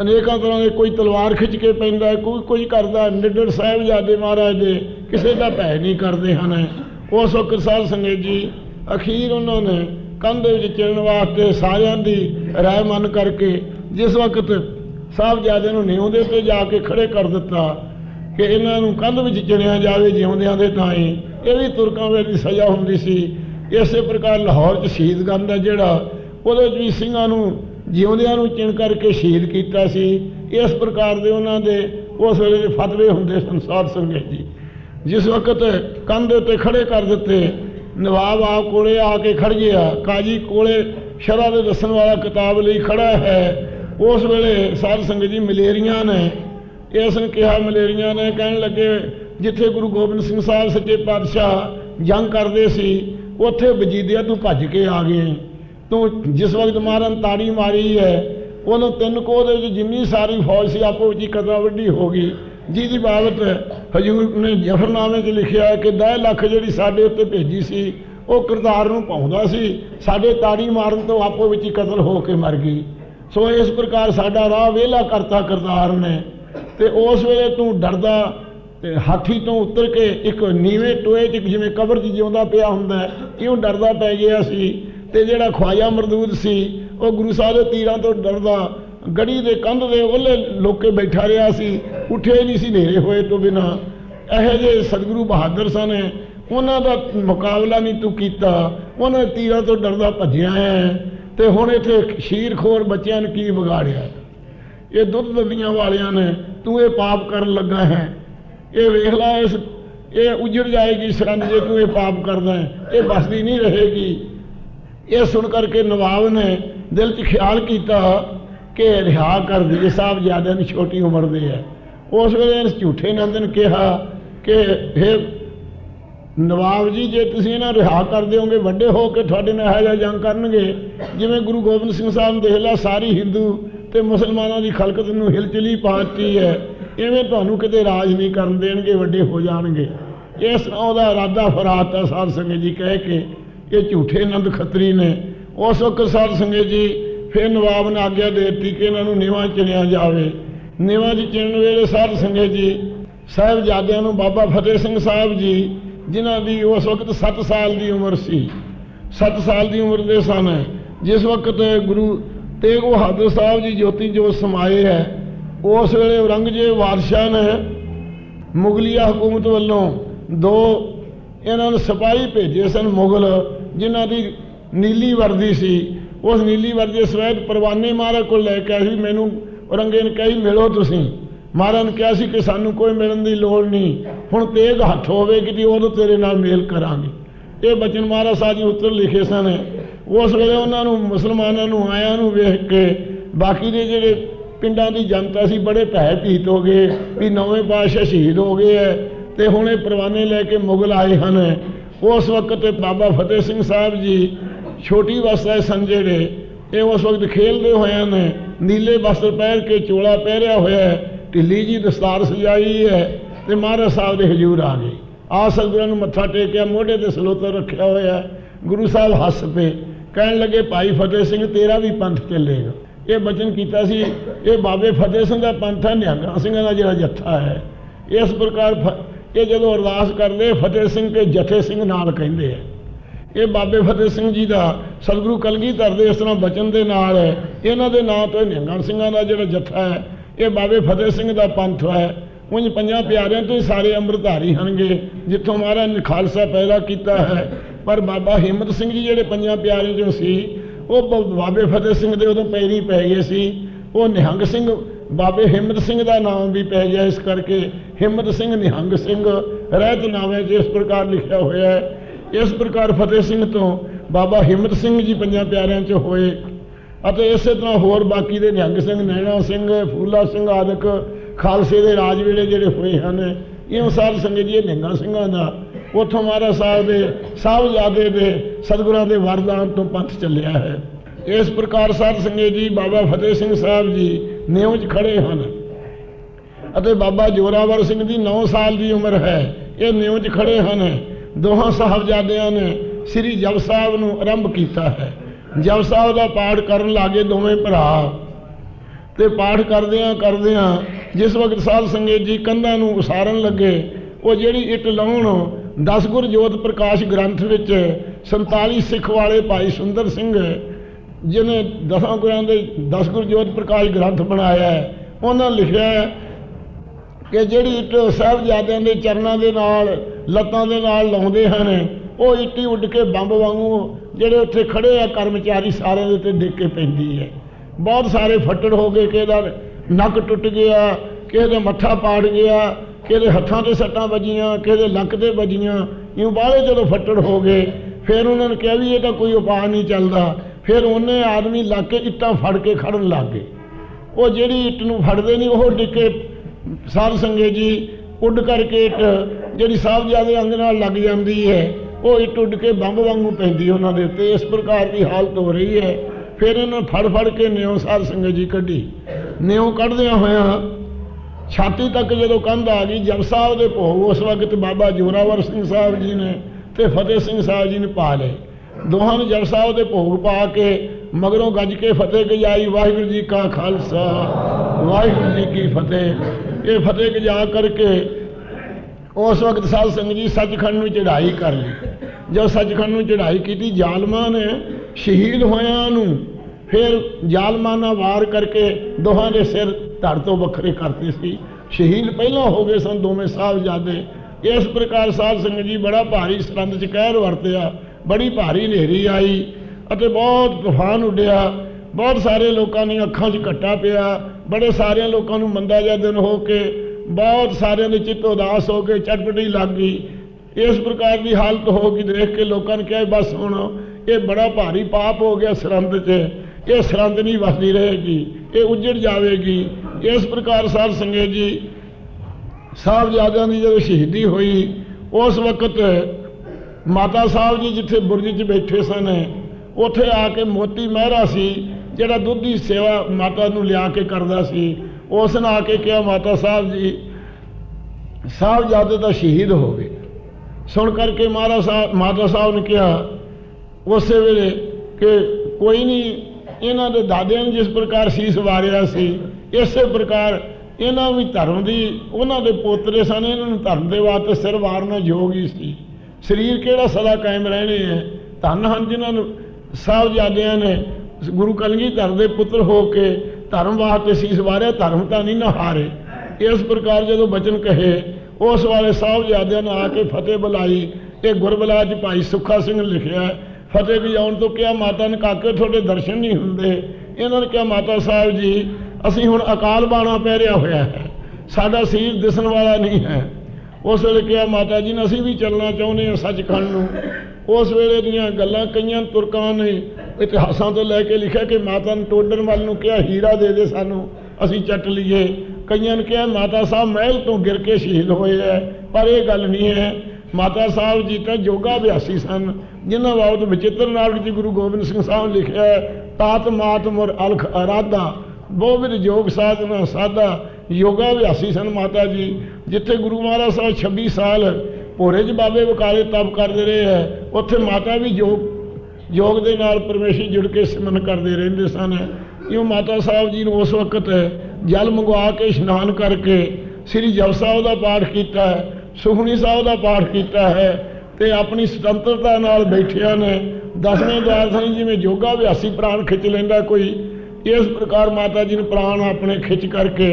ਅਨੇਕਾਂ ਤਰ੍ਹਾਂ ਦੇ ਕੋਈ ਤਲਵਾਰ ਖਿੱਚ ਕੇ ਪੈਂਦਾ ਕੋਈ ਕੁਝ ਕਰਦਾ ਨਿੱਡਰ ਸਾਹਿਬਜ਼ਾਦੇ ਮਹਾਰਾਜ ਦੇ ਕਿਸੇ ਦਾ ਭੈ ਨਹੀਂ ਕਰਦੇ ਹਨ। ਉਸ ਵਕਤ ਸਾਧ ਸੰਗਤ ਜੀ ਅਖੀਰ ਉਹਨਾਂ ਨੇ ਕੰਧ ਵਿੱਚ ਚਿਰਨ ਵਾਸਤੇ ਸਾਰਿਆਂ ਦੀ ਰਾਏ ਮੰਨ ਕਰਕੇ ਜਿਸ ਵਕਤ ਸਾਹਿਬਜ਼ਾਦੇ ਨੂੰ ਨਿਉ ਦੇ ਉੱਤੇ ਜਾ ਕੇ ਖੜੇ ਕਰ ਦਿੱਤਾ ਕਿ ਇਹਨਾਂ ਨੂੰ ਕੰਧ ਵਿੱਚ ਚਿਣਿਆ ਜਾਵੇ ਜਿਉਂਦਿਆਂ ਦੇ ਤਾਈਂ ਇਹ ਵੀ ਤੁਰਕਾਂ ਵੇਲੇ ਦੀ ਸਜ਼ਾ ਹੁੰਦੀ ਸੀ। ਇਸੇ ਪ੍ਰਕਾਰ ਲਾਹੌਰ 'ਚ ਸ਼ਹੀਦ ਸ਼ਹੀਦਗੰਜ ਹੈ ਜਿਹੜਾ, ਉਹਦੇ 'ਚ ਵੀ ਸਿੰਘਾਂ ਨੂੰ ਜਿਉਂਦਿਆਂ ਨੂੰ ਚਿਣ ਕਰਕੇ ਸ਼ਹੀਦ ਕੀਤਾ ਸੀ। ਇਸ ਪ੍ਰਕਾਰ ਦੇ ਉਹਨਾਂ ਦੇ ਉਸ ਵੇਲੇ ਦੇ ਫਤਵੇ ਹੁੰਦੇ ਸਨ ਸਾਧ ਸੰਗਤ ਜੀ। ਜਿਸ ਵਕਤ ਕੰਧ ਉੱਤੇ ਖੜੇ ਕਰ ਦਿੱਤੇ ਨਵਾਬ ਆਪ ਕੋਲੇ ਆ ਕੇ ਖੜ ਗਿਆ ਕਾਜੀ ਕੋਲੇ ਸ਼ਰਾ ਦੇ ਦੱਸਣ ਵਾਲਾ ਕਿਤਾਬ ਲਈ ਖੜਾ ਹੈ। ਉਸ ਵੇਲੇ ਸਾਧ ਸੰਗਤ ਜੀ ਮਲੇਰੀਆਂ ਨੇ। ਇਸ ਨੇ ਕਿਹਾ ਮਲੇਰੀਆਂ ਨੇ, ਕਹਿਣ ਲੱਗੇ, ਜਿੱਥੇ ਗੁਰੂ ਗੋਬਿੰਦ ਸਿੰਘ ਸਾਹਿਬ ਸੱਚੇ ਪਾਤਸ਼ਾਹ ਜੰਗ ਕਰਦੇ ਸੀ, ਉੱਥੇ ਵਜੀਦਿਆ ਤੂੰ ਭੱਜ ਕੇ ਆ ਗਏ। ਤੂੰ ਜਿਸ ਵਕਤ ਮਾਰਨ ਤਾੜੀ ਮਾਰੀ ਹੈ, ਉਹਨੂੰ ਤਿੰਨ ਕੋਹ ਦੇ ਵਿੱਚ ਜਿੰਨੀ ਸਾਰੀ ਫੌਜ ਸੀ, ਆਪੋ ਵਿੱਚ ਹੀ ਕਦਰਾ ਵੱਡੀ ਹੋ ਗਈ। ਜਿਹਦੀ ਬਾਬਤ ਹਜੂਰ ਨੇ ਜਫਰਨਾਮੇ 'ਚ ਲਿਖਿਆ ਕਿ 10 ਲੱਖ ਜਿਹੜੀ ਸਾਡੇ ਉੱਤੇ ਭੇਜੀ ਸੀ ਉਹ ਕਰਤਾਰ ਨੂੰ ਪਾਉਂਦਾ ਸੀ। ਸਾਡੇ ਤਾੜੀ ਮਾਰਨ ਤੋਂ ਆਪੋ ਵਿੱਚ ਹੀ ਕਤਲ ਹੋ ਕੇ ਮਰ ਗਈ। ਸੋ ਇਸ ਪ੍ਰਕਾਰ ਸਾਡਾ ਰਾਹ ਵਿਹਲਾ ਕਰਤਾ ਕਰਤਾਰ ਨੇ। ਤੇ ਉਸ ਵੇਲੇ ਤੂੰ ਡਰਦਾ ਤੇ ਹਾਥੀ ਤੋਂ ਉਤਰ ਕੇ ਇੱਕ ਨੀਵੇਂ ਟੋਏ 'ਚ ਜਿਵੇਂ ਕਬਰ 'ਚ ਜਿਉਂਦਾ ਪਿਆ ਹੁੰਦਾ ਹੈ, ਇਉਂ ਡਰਦਾ ਪੈ ਗਿਆ ਸੀ? ਤੇ ਜਿਹੜਾ ਖਵਾਜਾ ਮਰਦੂਦ ਸੀ ਉਹ ਗੁਰੂ ਸਾਹਿਬ ਦੇ ਤੀਰਾਂ ਤੋਂ ਡਰਦਾ ਗੜੀ ਦੇ ਕੰਧ ਦੇ ਉਹਲੇ ਲੋਕੇ ਬੈਠਾ ਰਿਹਾ ਸੀ ਉੱਠਿਆ ਨਹੀਂ ਸੀ, ਹਨੇਰੇ ਹੋਏ ਤੋਂ ਬਿਨਾ। ਇਹੋ ਜਿਹੇ ਸਤਿਗੁਰੂ ਬਹਾਦਰ ਸਨ। ਉਹਨਾਂ ਦਾ ਮੁਕਾਬਲਾ ਨਹੀਂ ਤੂੰ ਕੀਤਾ। ਉਹਨਾਂ ਤੀਰਾਂ ਤੋਂ ਡਰਦਾ ਭੱਜਿਆ ਹੈ ਤੇ ਹੁਣ ਇੱਥੇ ਸ਼ੀਰਖੋਰ ਬੱਚਿਆਂ ਨੂੰ ਕੀ ਵਿਗਾੜਿਆ? ਇਹ ਦੁੱਧ ਦੰਦੀਆਂ ਵਾਲਿਆਂ ਨੇ ਤੂੰ ਇਹ ਪਾਪ ਕਰਨ ਲੱਗਾ ਹੈ। ਇਹ ਵੇਖ ਲੈ, ਇਸ ਇਹ ਉਜੜ ਜਾਏਗੀ ਸਰੰਦ ਜੇ ਤੂੰ ਇਹ ਪਾਪ ਕਰਦਾ ਹੈ। ਇਹ ਬਸਦੀ ਨਹੀਂ ਰਹੇਗੀ। ਇਹ ਸੁਣ ਕਰਕੇ ਨਵਾਬ ਨੇ ਦਿਲ 'ਚ ਖਿਆਲ ਕੀਤਾ। ਕਿ ਰਿਹਾ ਕਰ ਦਈਏ ਸਾਹਿਬ ਜ਼ਿਆਦਾ ਦੀ ਛੋਟੀ ਉਮਰ ਦੇ ਹੈ। ਉਸ ਵੇਲੇ ਇਸ ਝੂਠੇ ਨੰਦ ਨੇ ਕਿਹਾ ਕਿ हे ਨਵਾਬ ਜੀ, ਜੇ ਤੁਸੀਂ ਇਹਨਾਂ ਰਿਹਾ ਕਰ ਦਿਓਗੇ ਵੱਡੇ ਹੋ ਕੇ ਤੁਹਾਡੇ ਨਾਲ ਇਹੋ ਜਿਹਾ ਜੰਗ ਕਰਨਗੇ, ਜਿਵੇਂ ਗੁਰੂ ਗੋਬਿੰਦ ਸਿੰਘ ਸਾਹਿਬ ਨੇ ਦੇਖ ਲਾ ਸਾਰੀ ਹਿੰਦੂ ਤੇ ਮੁਸਲਮਾਨਾਂ ਦੀ ਖਲਕਤ ਨੂੰ ਹਿਲਚਲੀ ਪਾਤੀ ਹੈ। ਇਵੇਂ ਤੁਹਾਨੂੰ ਕਿਤੇ ਰਾਜ ਨਹੀਂ ਕਰਨ ਦੇਣਗੇ, ਵੱਡੇ ਹੋ ਜਾਣਗੇ। ਇਸ ਉਹਦਾ ਇਰਾਦਾ ਫਰਾਤਾ ਸਾਧ ਸੰਗਤ ਜੀ ਕਹਿ ਕੇ, ਇਹ ਝੂਠੇ ਨੰਦ ਖੱਤਰੀ ਨੇ। ਉਸ ਵਕਤ ਸਾਧ ਸੰਗਤ ਜੀ ਫਿਰ ਨਵਾਬ ਨੇ ਆਗਿਆ ਦੇ ਦਿੱਤੀ ਕਿ ਇਹਨਾਂ ਨੂੰ ਨੀਵਾਂ ਚਿਣਿਆ ਜਾਵੇ। ਨਿਵਾਂ ਦੀ ਚਿਣਨ ਵੇਲੇ ਸਾਧ ਸੰਗਤ ਜੀ, ਸਾਹਿਬਜ਼ਾਦਿਆਂ ਨੂੰ ਬਾਬਾ ਫਤਿਹ ਸਿੰਘ ਸਾਹਿਬ ਜੀ, ਜਿਨ੍ਹਾਂ ਦੀ ਉਸ ਵਕਤ 7 ਸਾਲ ਦੀ ਉਮਰ ਸੀ। 7 ਸਾਲ ਦੀ ਉਮਰ ਦੇ ਸਨ। ਜਿਸ ਵਕਤ ਗੁਰੂ ਤੇਗ ਬਹਾਦਰ ਸਾਹਿਬ ਜੀ ਜੋਤੀ ਜੋਤ ਸਮਾਏ ਹੈ, ਉਸ ਵੇਲੇ ਔਰੰਗਜ਼ੇਬ ਬਾਦਸ਼ਾਹ ਨੇ ਮੁਗਲੀਆ ਹਕੂਮਤ ਵੱਲੋਂ ਦੋ ਇਹਨਾਂ ਨੂੰ ਸਿਪਾਹੀ ਭੇਜੇ ਸਨ, ਮੁਗਲ, ਜਿਨ੍ਹਾਂ ਦੀ ਨੀਲੀ ਵਰਦੀ ਸੀ। ਉਸ ਨੀਲੀ ਵਰਜੇ ਸਵੈਤ ਪਰਵਾਨੇ ਮਹਾਰਾਜ ਕੋਲ ਲੈ ਕੇ ਆਇਆ ਸੀ। ਮੈਨੂੰ ਔਰੰਗੇ ਨੇ ਕਹੀ ਮਿਲੋ ਤੁਸੀਂ। ਮਹਾਰਾਜ ਨੇ ਕਿਹਾ ਸੀ ਕਿ ਸਾਨੂੰ ਕੋਈ ਮਿਲਣ ਦੀ ਲੋੜ ਨਹੀਂ। ਹੁਣ ਤੇਗ ਹੱਥ ਹੋਵੇਗੀ ਤੇ ਉਦੋਂ ਤੇਰੇ ਨਾਲ ਮੇਲ ਕਰਾਂਗੇ। ਇਹ ਬਚਨ ਮਹਾਰਾਜ ਸਾਹਿਬ ਜੀ ਉੱਤਰ ਲਿਖੇ ਸਨ। ਉਸ ਵੇਲੇ ਉਹਨਾਂ ਨੂੰ, ਮੁਸਲਮਾਨਾਂ ਨੂੰ, ਆਇਆਂ ਨੂੰ ਵੇਖ ਕੇ ਬਾਕੀ ਦੇ ਜਿਹੜੇ ਪਿੰਡਾਂ ਦੀ ਜਨਤਾ ਸੀ, ਬੜੇ ਭੈ ਭੀਤ ਹੋ ਗਏ ਵੀ ਨਵੇਂ ਪਾਤਸ਼ਾਹ ਸ਼ਹੀਦ ਹੋ ਗਏ ਐ ਤੇ ਹੁਣ ਇਹ ਪਰਵਾਨੇ ਲੈ ਕੇ ਮੁਗਲ ਆਏ ਹਨ। ਉਸ ਵਕਤ ਤੇ ਬਾਬਾ ਫਤਿਹ ਸਿੰਘ ਸਾਹਿਬ ਜੀ ਛੋਟੀ ਵਸਤਾ ਸਨ ਜਿਹੜੇ ਇਹ ਉਸ ਵਕਤ ਖੇਲਦੇ ਹੋਏ ਨੇ, ਨੀਲੇ ਵਸਤਰ ਪਹਿਰ ਕੇ ਚੋਲਾ ਪਹਿਰਿਆ ਹੋਇਆ ਹੈ ਢਿੱਲੀ ਜੀ ਦਸਤਾਰ ਸਜਾਈ ਹੈ ਤੇ ਮਹਾਰਾਜ ਸਾਹਿਬ ਦੇ ਹਜ਼ੂਰ ਆ ਗਏ। ਆ ਸਤਿਗੁਰਾਂ ਨੂੰ ਮੱਥਾ ਟੇਕਿਆ, ਮੋਢੇ ਤੇ ਸਲੋਤਰ ਰੱਖਿਆ ਹੋਇਆ ਗੁਰੂ ਸਾਹਿਬ ਹੱਸ ਪਏ, ਕਹਿਣ ਲੱਗੇ, ਭਾਈ ਫਤਿਹ ਸਿੰਘ, ਤੇਰਾ ਵੀ ਪੰਥ ਚੱਲੇਗਾ। ਇਹ ਬਚਨ ਕੀਤਾ ਸੀ, ਇਹ ਬਾਬੇ ਫਤਿਹ ਸਿੰਘ ਦਾ ਪੰਥ ਹੈ ਨਿਹੰਗਾਂ ਸਿੰਘਾਂ ਦਾ ਜਿਹੜਾ ਜੱਥਾ ਹੈ ਇਸ ਪ੍ਰਕਾਰ ਫ- ਇਹ ਜਦੋਂ ਅਰਦਾਸ ਕਰਦੇ, ਫਤਿਹ ਸਿੰਘ ਤੇ ਜਥੇ ਸਿੰਘ ਨਾਲ ਕਹਿੰਦੇ ਆ। ਇਹ ਬਾਬੇ ਫਤਿਹ ਸਿੰਘ ਜੀ ਦਾ ਸਤਿਗੁਰੂ ਕਲਗੀਧਰ ਦੇ ਇਸ ਤਰ੍ਹਾਂ ਬਚਨ ਦੇ ਨਾਲ ਇਹਨਾਂ ਦੇ ਨਾਂ ਤੋਂ ਇਹ ਨਿਹੰਗਾਂ ਸਿੰਘਾਂ ਦਾ ਜਿਹੜਾ ਜੱਥਾ ਹੈ, ਇਹ ਬਾਬੇ ਫਤਿਹ ਸਿੰਘ ਦਾ ਪੰਥ ਹੈ। ਉਂਝ ਪੰਜਾਂ ਪਿਆਰਿਆਂ ਤੋਂ ਹੀ ਸਾਰੇ ਅੰਮ੍ਰਿਤਧਾਰੀ ਹਨਗੇ ਜਿੱਥੋਂ ਮਹਾਰਾਜ ਨੇ ਖਾਲਸਾ ਪੈਦਾ ਕੀਤਾ ਹੈ। ਪਰ ਬਾਬਾ ਹਿੰਮਤ ਸਿੰਘ ਜੀ ਜਿਹੜੇ ਪੰਜਾਂ ਪਿਆਰਿਆਂ ਚੋਂ ਸੀ, ਉਹ ਬ- ਬਾਬੇ ਫਤਿਹ ਸਿੰਘ ਦੇ ਉਦੋਂ ਪੈਰੀ ਪੈ ਗਏ ਸੀ। ਉਹ ਨਿਹੰਗ ਸਿੰਘ, ਬਾਬੇ ਹਿੰਮਤ ਸਿੰਘ ਦਾ ਨਾਮ ਵੀ ਪੈ ਗਿਆ ਇਸ ਕਰਕੇ। ਹਿੰਮਤ ਸਿੰਘ, ਨਿਹੰਗ ਸਿੰਘ, ਰਹਿਤ ਨਾਮੇ 'ਚ ਇਸ ਪ੍ਰਕਾਰ ਲਿਖਿਆ ਹੋਇਆ ਹੈ। ਇਸ ਪ੍ਰਕਾਰ ਫਤਿਹ ਸਿੰਘ ਤੋਂ ਬਾਬਾ ਹਿੰਮਤ ਸਿੰਘ ਜੀ ਪੰਜਾਂ ਪਿਆਰਿਆਂ 'ਚ ਹੋਏ ਅਤੇ ਇਸੇ ਤਰ੍ਹਾਂ ਹੋਰ ਬਾਕੀ ਦੇ ਨਿਹੰਗ ਸਿੰਘ, ਨੈਣਾ ਸਿੰਘ, ਫੂਲਾ ਸਿੰਘ ਆਦਿਕ ਖਾਲਸੇ ਦੇ ਰਾਜ ਵੇਲੇ ਜਿਹੜੇ ਹੋਏ ਹਨ ਇਹ ਸਾਧ ਸੰਗਤ ਜੀ ਨਿਹੰਗਾਂ ਸਿੰਘਾਂ ਦਾ ਉੱਥੋਂ ਮਹਾਰਾਜ ਸਾਹਿਬ ਦੇ ਸਾਹਿਬਜ਼ਾਦੇ ਦੇ ਸਤਿਗੁਰਾਂ ਦੇ ਵਰਦਾਨ ਤੋਂ ਪੰਥ ਚੱਲਿਆ ਹੈ। ਇਸ ਪ੍ਰਕਾਰ ਸਾਧ ਸੰਗਤ ਜੀ ਬਾਬਾ ਫਤਿਹ ਸਿੰਘ ਸਾਹਿਬ ਜੀ ਨਿਉਂ 'ਚ ਖੜੇ ਹਨ ਅਤੇ ਬਾਬਾ ਜੋਰਾਵਰ ਸਿੰਘ ਦੀ 9 ਸਾਲ ਦੀ ਉਮਰ ਹੈ, ਇਹ ਨਿਉਂ 'ਚ ਖੜੇ ਹਨ। ਦੋਹਾਂ ਸਾਹਿਬਜ਼ਾਦਿਆਂ ਨੇ ਸ੍ਰੀ ਜਪ ਸਾਹਿਬ ਨੂੰ ਆਰੰਭ ਕੀਤਾ ਹੈ। ਜਪ ਸਾਹਿਬ ਦਾ ਪਾਠ ਕਰਨ ਲੱਗੇ ਦੋਵੇਂ ਭਰਾ ਤੇ ਪਾਠ ਕਰਦਿਆਂ ਕਰਦਿਆਂ ਜਿਸ ਵਕਤ ਸਾਧ ਸੰਗਤ ਜੀ ਕੰਧਾਂ ਨੂੰ ਉਸਾਰਨ ਲੱਗੇ, ਉਹ ਜਿਹੜੀ ਇੱਟ ਲਾਉਣ 10 ਗੁਰ ਜੋਤ ਪ੍ਰਕਾਸ਼ ਗ੍ਰੰਥ ਵਿੱਚ 47 ਸਿੱਖ ਵਾਲੇ ਭਾਈ ਸੁੰਦਰ ਸਿੰਘ ਜਿਨੇ ਦਸਾਂ ਗੁਰਾਂ ਦੇ 10 ਗੁਰ ਜੋਤ ਪ੍ਰਕਾਸ਼ ਗ੍ਰੰਥ ਬਣਾਇਆ ਹੈ, ਉਹਨਾਂ ਲਿਖਿਆ ਕਿ ਜਿਹੜੀ ਇੱਟ ਸਾਹਿਬਜ਼ਾਦਿਆਂ ਦੇ ਚਰਨਾਂ ਦੇ ਨਾਲ, ਲੱਤਾਂ ਦੇ ਨਾਲ ਲਾਉਂਦੇ ਹਨ, ਉਹ ਇੱਟੀ ਉੱਡ ਕੇ ਬੰਬ ਵਾਂਗੂ ਜਿਹੜੇ ਉੱਥੇ ਖੜੇ ਆ ਕਰਮਚਾਰੀ ਸਾਰਿਆਂ ਦੇ ਉੱਤੇ ਡਿੱਗ ਕੇ ਪੈਂਦੀ ਹੈ। ਬਹੁਤ ਸਾਰੇ ਫੱਟੜ ਹੋ ਗਏ, ਕਿਸੇ ਦਾ ਨੱਕ ਟੁੱਟ ਗਿਆ, ਕਿਸੇ ਦਾ ਮੱਥਾ ਪਾੜ ਗਿਆ, ਕਿਸੇ ਦੇ ਹੱਥਾਂ ਤੇ ਸੱਟਾਂ ਵੱਜੀਆਂ, ਕਿਸੇ ਦੇ ਲੱਕ ਤੇ ਵੱਜੀਆਂ, ਇਉਂ ਬਾਹਲੇ ਜਦੋਂ ਫੱਟੜ ਹੋ ਗਏ, ਫਿਰ ਉਹਨਾਂ ਨੇ ਕਿਹਾ ਵੀ ਇਹ ਤਾਂ ਕੋਈ ਉਪਾਅ ਨਹੀਂ ਚੱਲਦਾ। ਫਿਰ ਉਹਨੇ ਆਦਮੀ ਲੱਗ ਕੇ ਇੱਟਾਂ ਫੜ ਕੇ ਖੜਨ ਲੱਗ ਗਏ। ਉਹ ਜਿਹੜੀ ਇੱਟ ਨੂੰ ਫੜਦੇ ਨਹੀਂ, ਉਹ ਡਿੱਕੇ ਸਾਧ ਸੰਗਤ ਜੀ, ਉੱਡ ਕਰਕੇ ਇੱਟ ਜਿਹੜੀ ਸਾਹਿਬਜ਼ਾਦੇ ਅੰਗ ਨਾਲ ਲੱਗ ਜਾਂਦੀ ਹੈ, ਉਹ ਇੱਟ ਉੱਡ ਕੇ ਬੰਬ ਵਾਂਗੂ ਪੈਂਦੀ ਉਹਨਾਂ ਦੇ ਉੱਤੇ। ਇਸ ਪ੍ਰਕਾਰ ਦੀ ਹਾਲਤ ਹੋ ਰਹੀ ਹੈ। ਫਿਰ ਇਹਨਾਂ ਫੜ ਫੜ ਕੇ ਨਿਉ ਸਾਧ ਸੰਗਤ ਜੀ ਕੱਢੀ। ਨਿਉ ਕੱਢਦਿਆਂ ਹੋਇਆਂ ਛਾਤੀ ਤੱਕ ਜਦੋਂ ਕੰਧ ਆ ਗਈ ਜਪ ਸਾਹਿਬ ਦੇ ਭੋਗ ਉਸ ਵਕਤ ਬਾਬਾ ਜੋਰਾਵਰ ਸਿੰਘ ਸਾਹਿਬ ਜੀ ਨੇ ਤੇ ਫਤਿਹ ਸਿੰਘ ਸਾਹਿਬ ਜੀ ਨੇ ਪਾ ਲਏ। ਦੋਹਾਂ ਨੇ ਜਪ ਸਾਹਿਬ ਦੇ ਭੋਗ ਪਾ ਕੇ ਮਗਰੋਂ ਗੱਜ ਕੇ ਫਤਿਹ ਗਜਾਈ ਵਾਹਿਗੁਰੂ ਜੀ ਕਾ ਖਾਲਸਾ, ਵਾਹਿਗੁਰੂ ਜੀ ਕੀ ਫਤਿਹ। ਇਹ ਫਤਿਹ ਗਜਾ ਕਰਕੇ ਉਸ ਵਕਤ ਸਾਧ ਸੰਗਤ ਜੀ ਸੱਚਖੰਡ ਨੂੰ ਚੜ੍ਹਾਈ ਕਰ ਲਈ। ਜਦ ਸੱਚਖੰਡ ਨੂੰ ਚੜ੍ਹਾਈ ਕੀਤੀ, ਜ਼ਾਲਮਾਂ ਨੇ ਸ਼ਹੀਦ ਹੋਇਆਂ ਨੂੰ ਫਿਰ ਜ਼ਾਲਮਾਂ ਨਾਲ ਵਾਰ ਕਰਕੇ ਦੋਹਾਂ ਦੇ ਸਿਰ ਧੜ ਤੋਂ ਵੱਖਰੇ ਕਰਤੇ ਸੀ। ਸ਼ਹੀਦ ਪਹਿਲਾਂ ਹੋ ਗਏ ਸਨ ਦੋਵੇਂ ਸਾਹਿਬਜ਼ਾਦੇ। ਇਸ ਪ੍ਰਕਾਰ ਸਾਧ ਸੰਗਤ ਜੀ ਬੜਾ ਭਾਰੀ ਸਰੰਦ ਚ ਕਹਿਰ ਵਰਤਿਆ, ਬੜੀ ਭਾਰੀ ਹਨੇਰੀ ਆਈ ਅਤੇ ਬਹੁਤ ਤੂਫਾਨ ਉੱਡਿਆ। ਬਹੁਤ ਸਾਰੇ ਲੋਕਾਂ ਦੀਆਂ ਅੱਖਾਂ 'ਚ ਘੱਟਾ ਪਿਆ। ਬੜੇ ਸਾਰਿਆਂ ਲੋਕਾਂ ਨੂੰ ਮੰਦਾ ਜਿਹਾ ਦਿਨ ਹੋ ਕੇ, ਬਹੁਤ ਸਾਰਿਆਂ ਦੇ ਚਿੱਤ ਉਦਾਸ ਹੋ ਕੇ ਚਟਪਟੀ ਲੱਗ ਗਈ। ਇਸ ਪ੍ਰਕਾਰ ਦੀ ਹਾਲਤ ਹੋ ਗਈ, ਦੇਖ ਕੇ ਲੋਕਾਂ ਨੇ ਕਿਹਾ ਬਸ ਹੁਣ ਇਹ ਬੜਾ ਭਾਰੀ ਪਾਪ ਹੋ ਗਿਆ ਸਰੰਦ 'ਚ। ਇਹ ਸਰੰਦ ਨਹੀਂ ਵਸਦੀ ਰਹੇਗੀ, ਇਹ ਉਜੜ ਜਾਵੇਗੀ। ਇਸ ਪ੍ਰਕਾਰ ਸਾਧ ਸੰਗਤ ਜੀ, ਸਾਹਿਬਜ਼ਾਦਿਆਂ ਦੀ ਜਦੋਂ ਸ਼ਹੀਦੀ ਹੋਈ, ਉਸ ਵਕਤ ਮਾਤਾ ਸਾਹਿਬ ਜੀ ਜਿੱਥੇ ਬੁਰਜ 'ਚ ਬੈਠੇ ਸਨ, ਉੱਥੇ ਆ ਕੇ ਮੋਤੀ ਮਹਿਰਾ ਸੀ। ਜਿਹੜਾ ਦੁੱਧ ਦੀ ਸੇਵਾ ਮਾਤਾ ਨੂੰ ਲਿਆ ਕੇ ਕਰਦਾ ਸੀ, ਉਸ ਨੇ ਆ ਕੇ ਕਿਹਾ, ਮਾਤਾ ਸਾਹਿਬ ਜੀ, ਸਾਹਿਬਜ਼ਾਦੇ ਤਾਂ ਸ਼ਹੀਦ ਹੋ ਗਏ। ਸੁਣ ਕਰਕੇ ਮਹਾਰਾਜ ਸਾਹਿਬ, ਮਾਤਾ ਸਾਹਿਬ ਨੇ ਕਿਹਾ, ਉਸੇ ਵੇਲੇ ਕਿ ਕੋਈ ਨਹੀਂ, ਇਹਨਾਂ ਦੇ ਦਾਦਿਆਂ ਨੇ ਜਿਸ ਪ੍ਰਕਾਰ ਸੀਸ ਵਾਰਿਆ ਸੀ, ਇਸੇ ਪ੍ਰਕਾਰ ਇਹਨਾਂ ਵੀ ਧਰਮ ਦੀ, ਉਹਨਾਂ ਦੇ ਪੋਤਰੇ ਸਨ, ਇਹਨਾਂ ਨੂੰ ਧਰਮ ਦੇ ਵਾਸਤੇ ਸਿਰ ਵਾਰਨਾ ਯੋਗ ਹੀ ਸੀ। ਸਰੀਰ ਕਿਹੜਾ ਸਦਾ ਕਾਇਮ ਰਹਿਣੇ ਹੈ? ਧੰਨ ਹਨ ਜਿਨ੍ਹਾਂ ਨੂੰ ਸਾਹਿਬਜ਼ਾਦਿਆਂ ਨੇ ਗੁਰੂ ਕਲਗੀਧਰ ਦੇ ਪੁੱਤਰ ਹੋ ਕੇ ਧਰਮ ਵਾਸਤੇ ਸੀਸ ਵਾਰਿਆ ਧਰਮ ਤਾਂ ਨਹੀਂ ਨਾ ਹਾਰੇ। ਇਸ ਪ੍ਰਕਾਰ ਜਦੋਂ ਬਚਨ ਕਹੇ, ਉਸ ਵਾਲੇ ਸਾਹਿਬਜ਼ਾਦਿਆਂ ਨੇ ਆ ਕੇ ਫਤਿਹ ਬੁਲਾਈ। ਇਹ ਗੁਰਬਲਾ ਚ ਭਾਈ ਸੁੱਖਾ ਸਿੰਘ ਲਿਖਿਆ ਫਤਿਹ ਵੀ ਆਉਣ ਤੋਂ ਕਿਹਾ, ਮਾਤਾ ਨੇ ਕਾਕੇ ਤੁਹਾਡੇ ਦਰਸ਼ਨ ਨਹੀਂ ਹੁੰਦੇ। ਇਹਨਾਂ ਨੇ ਕਿਹਾ, ਮਾਤਾ ਸਾਹਿਬ ਜੀ, ਅਸੀਂ ਹੁਣ ਅਕਾਲ ਬਾਣਾ ਪਹਿਰਿਆ ਹੋਇਆ ਹੈ। ਸਾਡਾ ਸੀਰ ਦਿਸਣ ਵਾਲਾ ਨਹੀਂ ਹੈ। ਉਸ ਵੇਲੇ ਕਿਹਾ, ਮਾਤਾ ਜੀ ਨੇ ਅਸੀਂ ਵੀ ਚੱਲਣਾ ਚਾਹੁੰਦੇ ਹਾਂ ਸੱਚਖੰਡ ਨੂੰ। ਉਸ ਵੇਲੇ ਦੀਆਂ ਗੱਲਾਂ ਕਈਆਂ ਤੁਰਕਾਂ ਨੇ ਇਤਿਹਾਸਾਂ ਤੋਂ ਲੈ ਕੇ ਲਿਖਿਆ ਕਿ ਮਾਤਾ ਨੇ ਟੋਡਰ ਵੱਲ ਨੂੰ ਕਿਹਾ, ਹੀਰਾ ਦੇ ਦੇ ਸਾਨੂੰ, ਅਸੀਂ ਚੱਟ ਲਈਏ। ਕਈਆਂ ਨੇ ਕਿਹਾ, ਮਾਤਾ ਸਾਹਿਬ ਮਹਿਲ ਤੋਂ ਗਿਰ ਕੇ ਸ਼ਹੀਦ ਹੋਏ ਹੈ ਪਰ ਇਹ ਗੱਲ ਨਹੀਂ ਹੈ। ਮਾਤਾ ਸਾਹਿਬ ਜੀ ਤਾਂ ਯੋਗਾ ਅਭਿਆਸੀ ਸਨ, ਜਿਨ੍ਹਾਂ ਬਾਬਤ ਵਿਚਿੱਤਰ ਨਾਟਕ ਜੀ ਗੁਰੂ ਗੋਬਿੰਦ ਸਿੰਘ ਸਾਹਿਬ ਲਿਖਿਆ ਹੈ, ਤਾਤ ਮਾਤ ਮੁਰ ਅਲਖ ਅਰਾਧਾ ਬਹੁਤ ਯੋਗ ਸਾਧਨਾ ਸਾਧਾ। ਯੋਗਾ ਅਭਿਆਸੀ ਸਨ ਮਾਤਾ ਜੀ, ਜਿੱਥੇ ਗੁਰੂ ਮਹਾਰਾਜ ਸਾਹਿਬ 26 ਸਾਲ ਭੋਰੇ 'ਚ ਬਾਬੇ ਬਕਾਲੇ ਤਪ ਕਰਦੇ ਰਹੇ ਹੈ ਉੱਥੇ ਮਾਤਾ ਵੀ ਯੋਗ ਯੋਗ ਦੇ ਨਾਲ ਪਰਮੇਸ਼ਰ ਜੁੜ ਕੇ ਸਿਮਰਨ ਕਰਦੇ ਰਹਿੰਦੇ ਸਨ। ਇਉਂ ਮਾਤਾ ਸਾਹਿਬ ਜੀ ਨੂੰ ਉਸ ਵਕਤ ਜਲ ਮੰਗਵਾ ਕੇ ਇਸ਼ਨਾਨ ਕਰਕੇ ਸ੍ਰੀ ਜਪ ਸਾਹਿਬ ਦਾ ਪਾਠ ਕੀਤਾ ਹੈ, ਸੁਖਮਨੀ ਸਾਹਿਬ ਦਾ ਪਾਠ ਕੀਤਾ ਹੈ ਤੇ ਆਪਣੀ ਸੁਤੰਤਰਤਾ ਨਾਲ ਬੈਠਿਆਂ ਨੇ ਦਸਵੇਂ ਦਵਾਰ ਥਾਈ ਜਿਵੇਂ ਯੋਗਾ ਅਭਿਆਸੀ ਪ੍ਰਾਣ ਖਿੱਚ ਲੈਂਦਾ ਕੋਈ, ਇਸ ਪ੍ਰਕਾਰ ਮਾਤਾ ਜੀ ਨੇ ਪ੍ਰਾਣ ਆਪਣੇ ਖਿੱਚ ਕਰਕੇ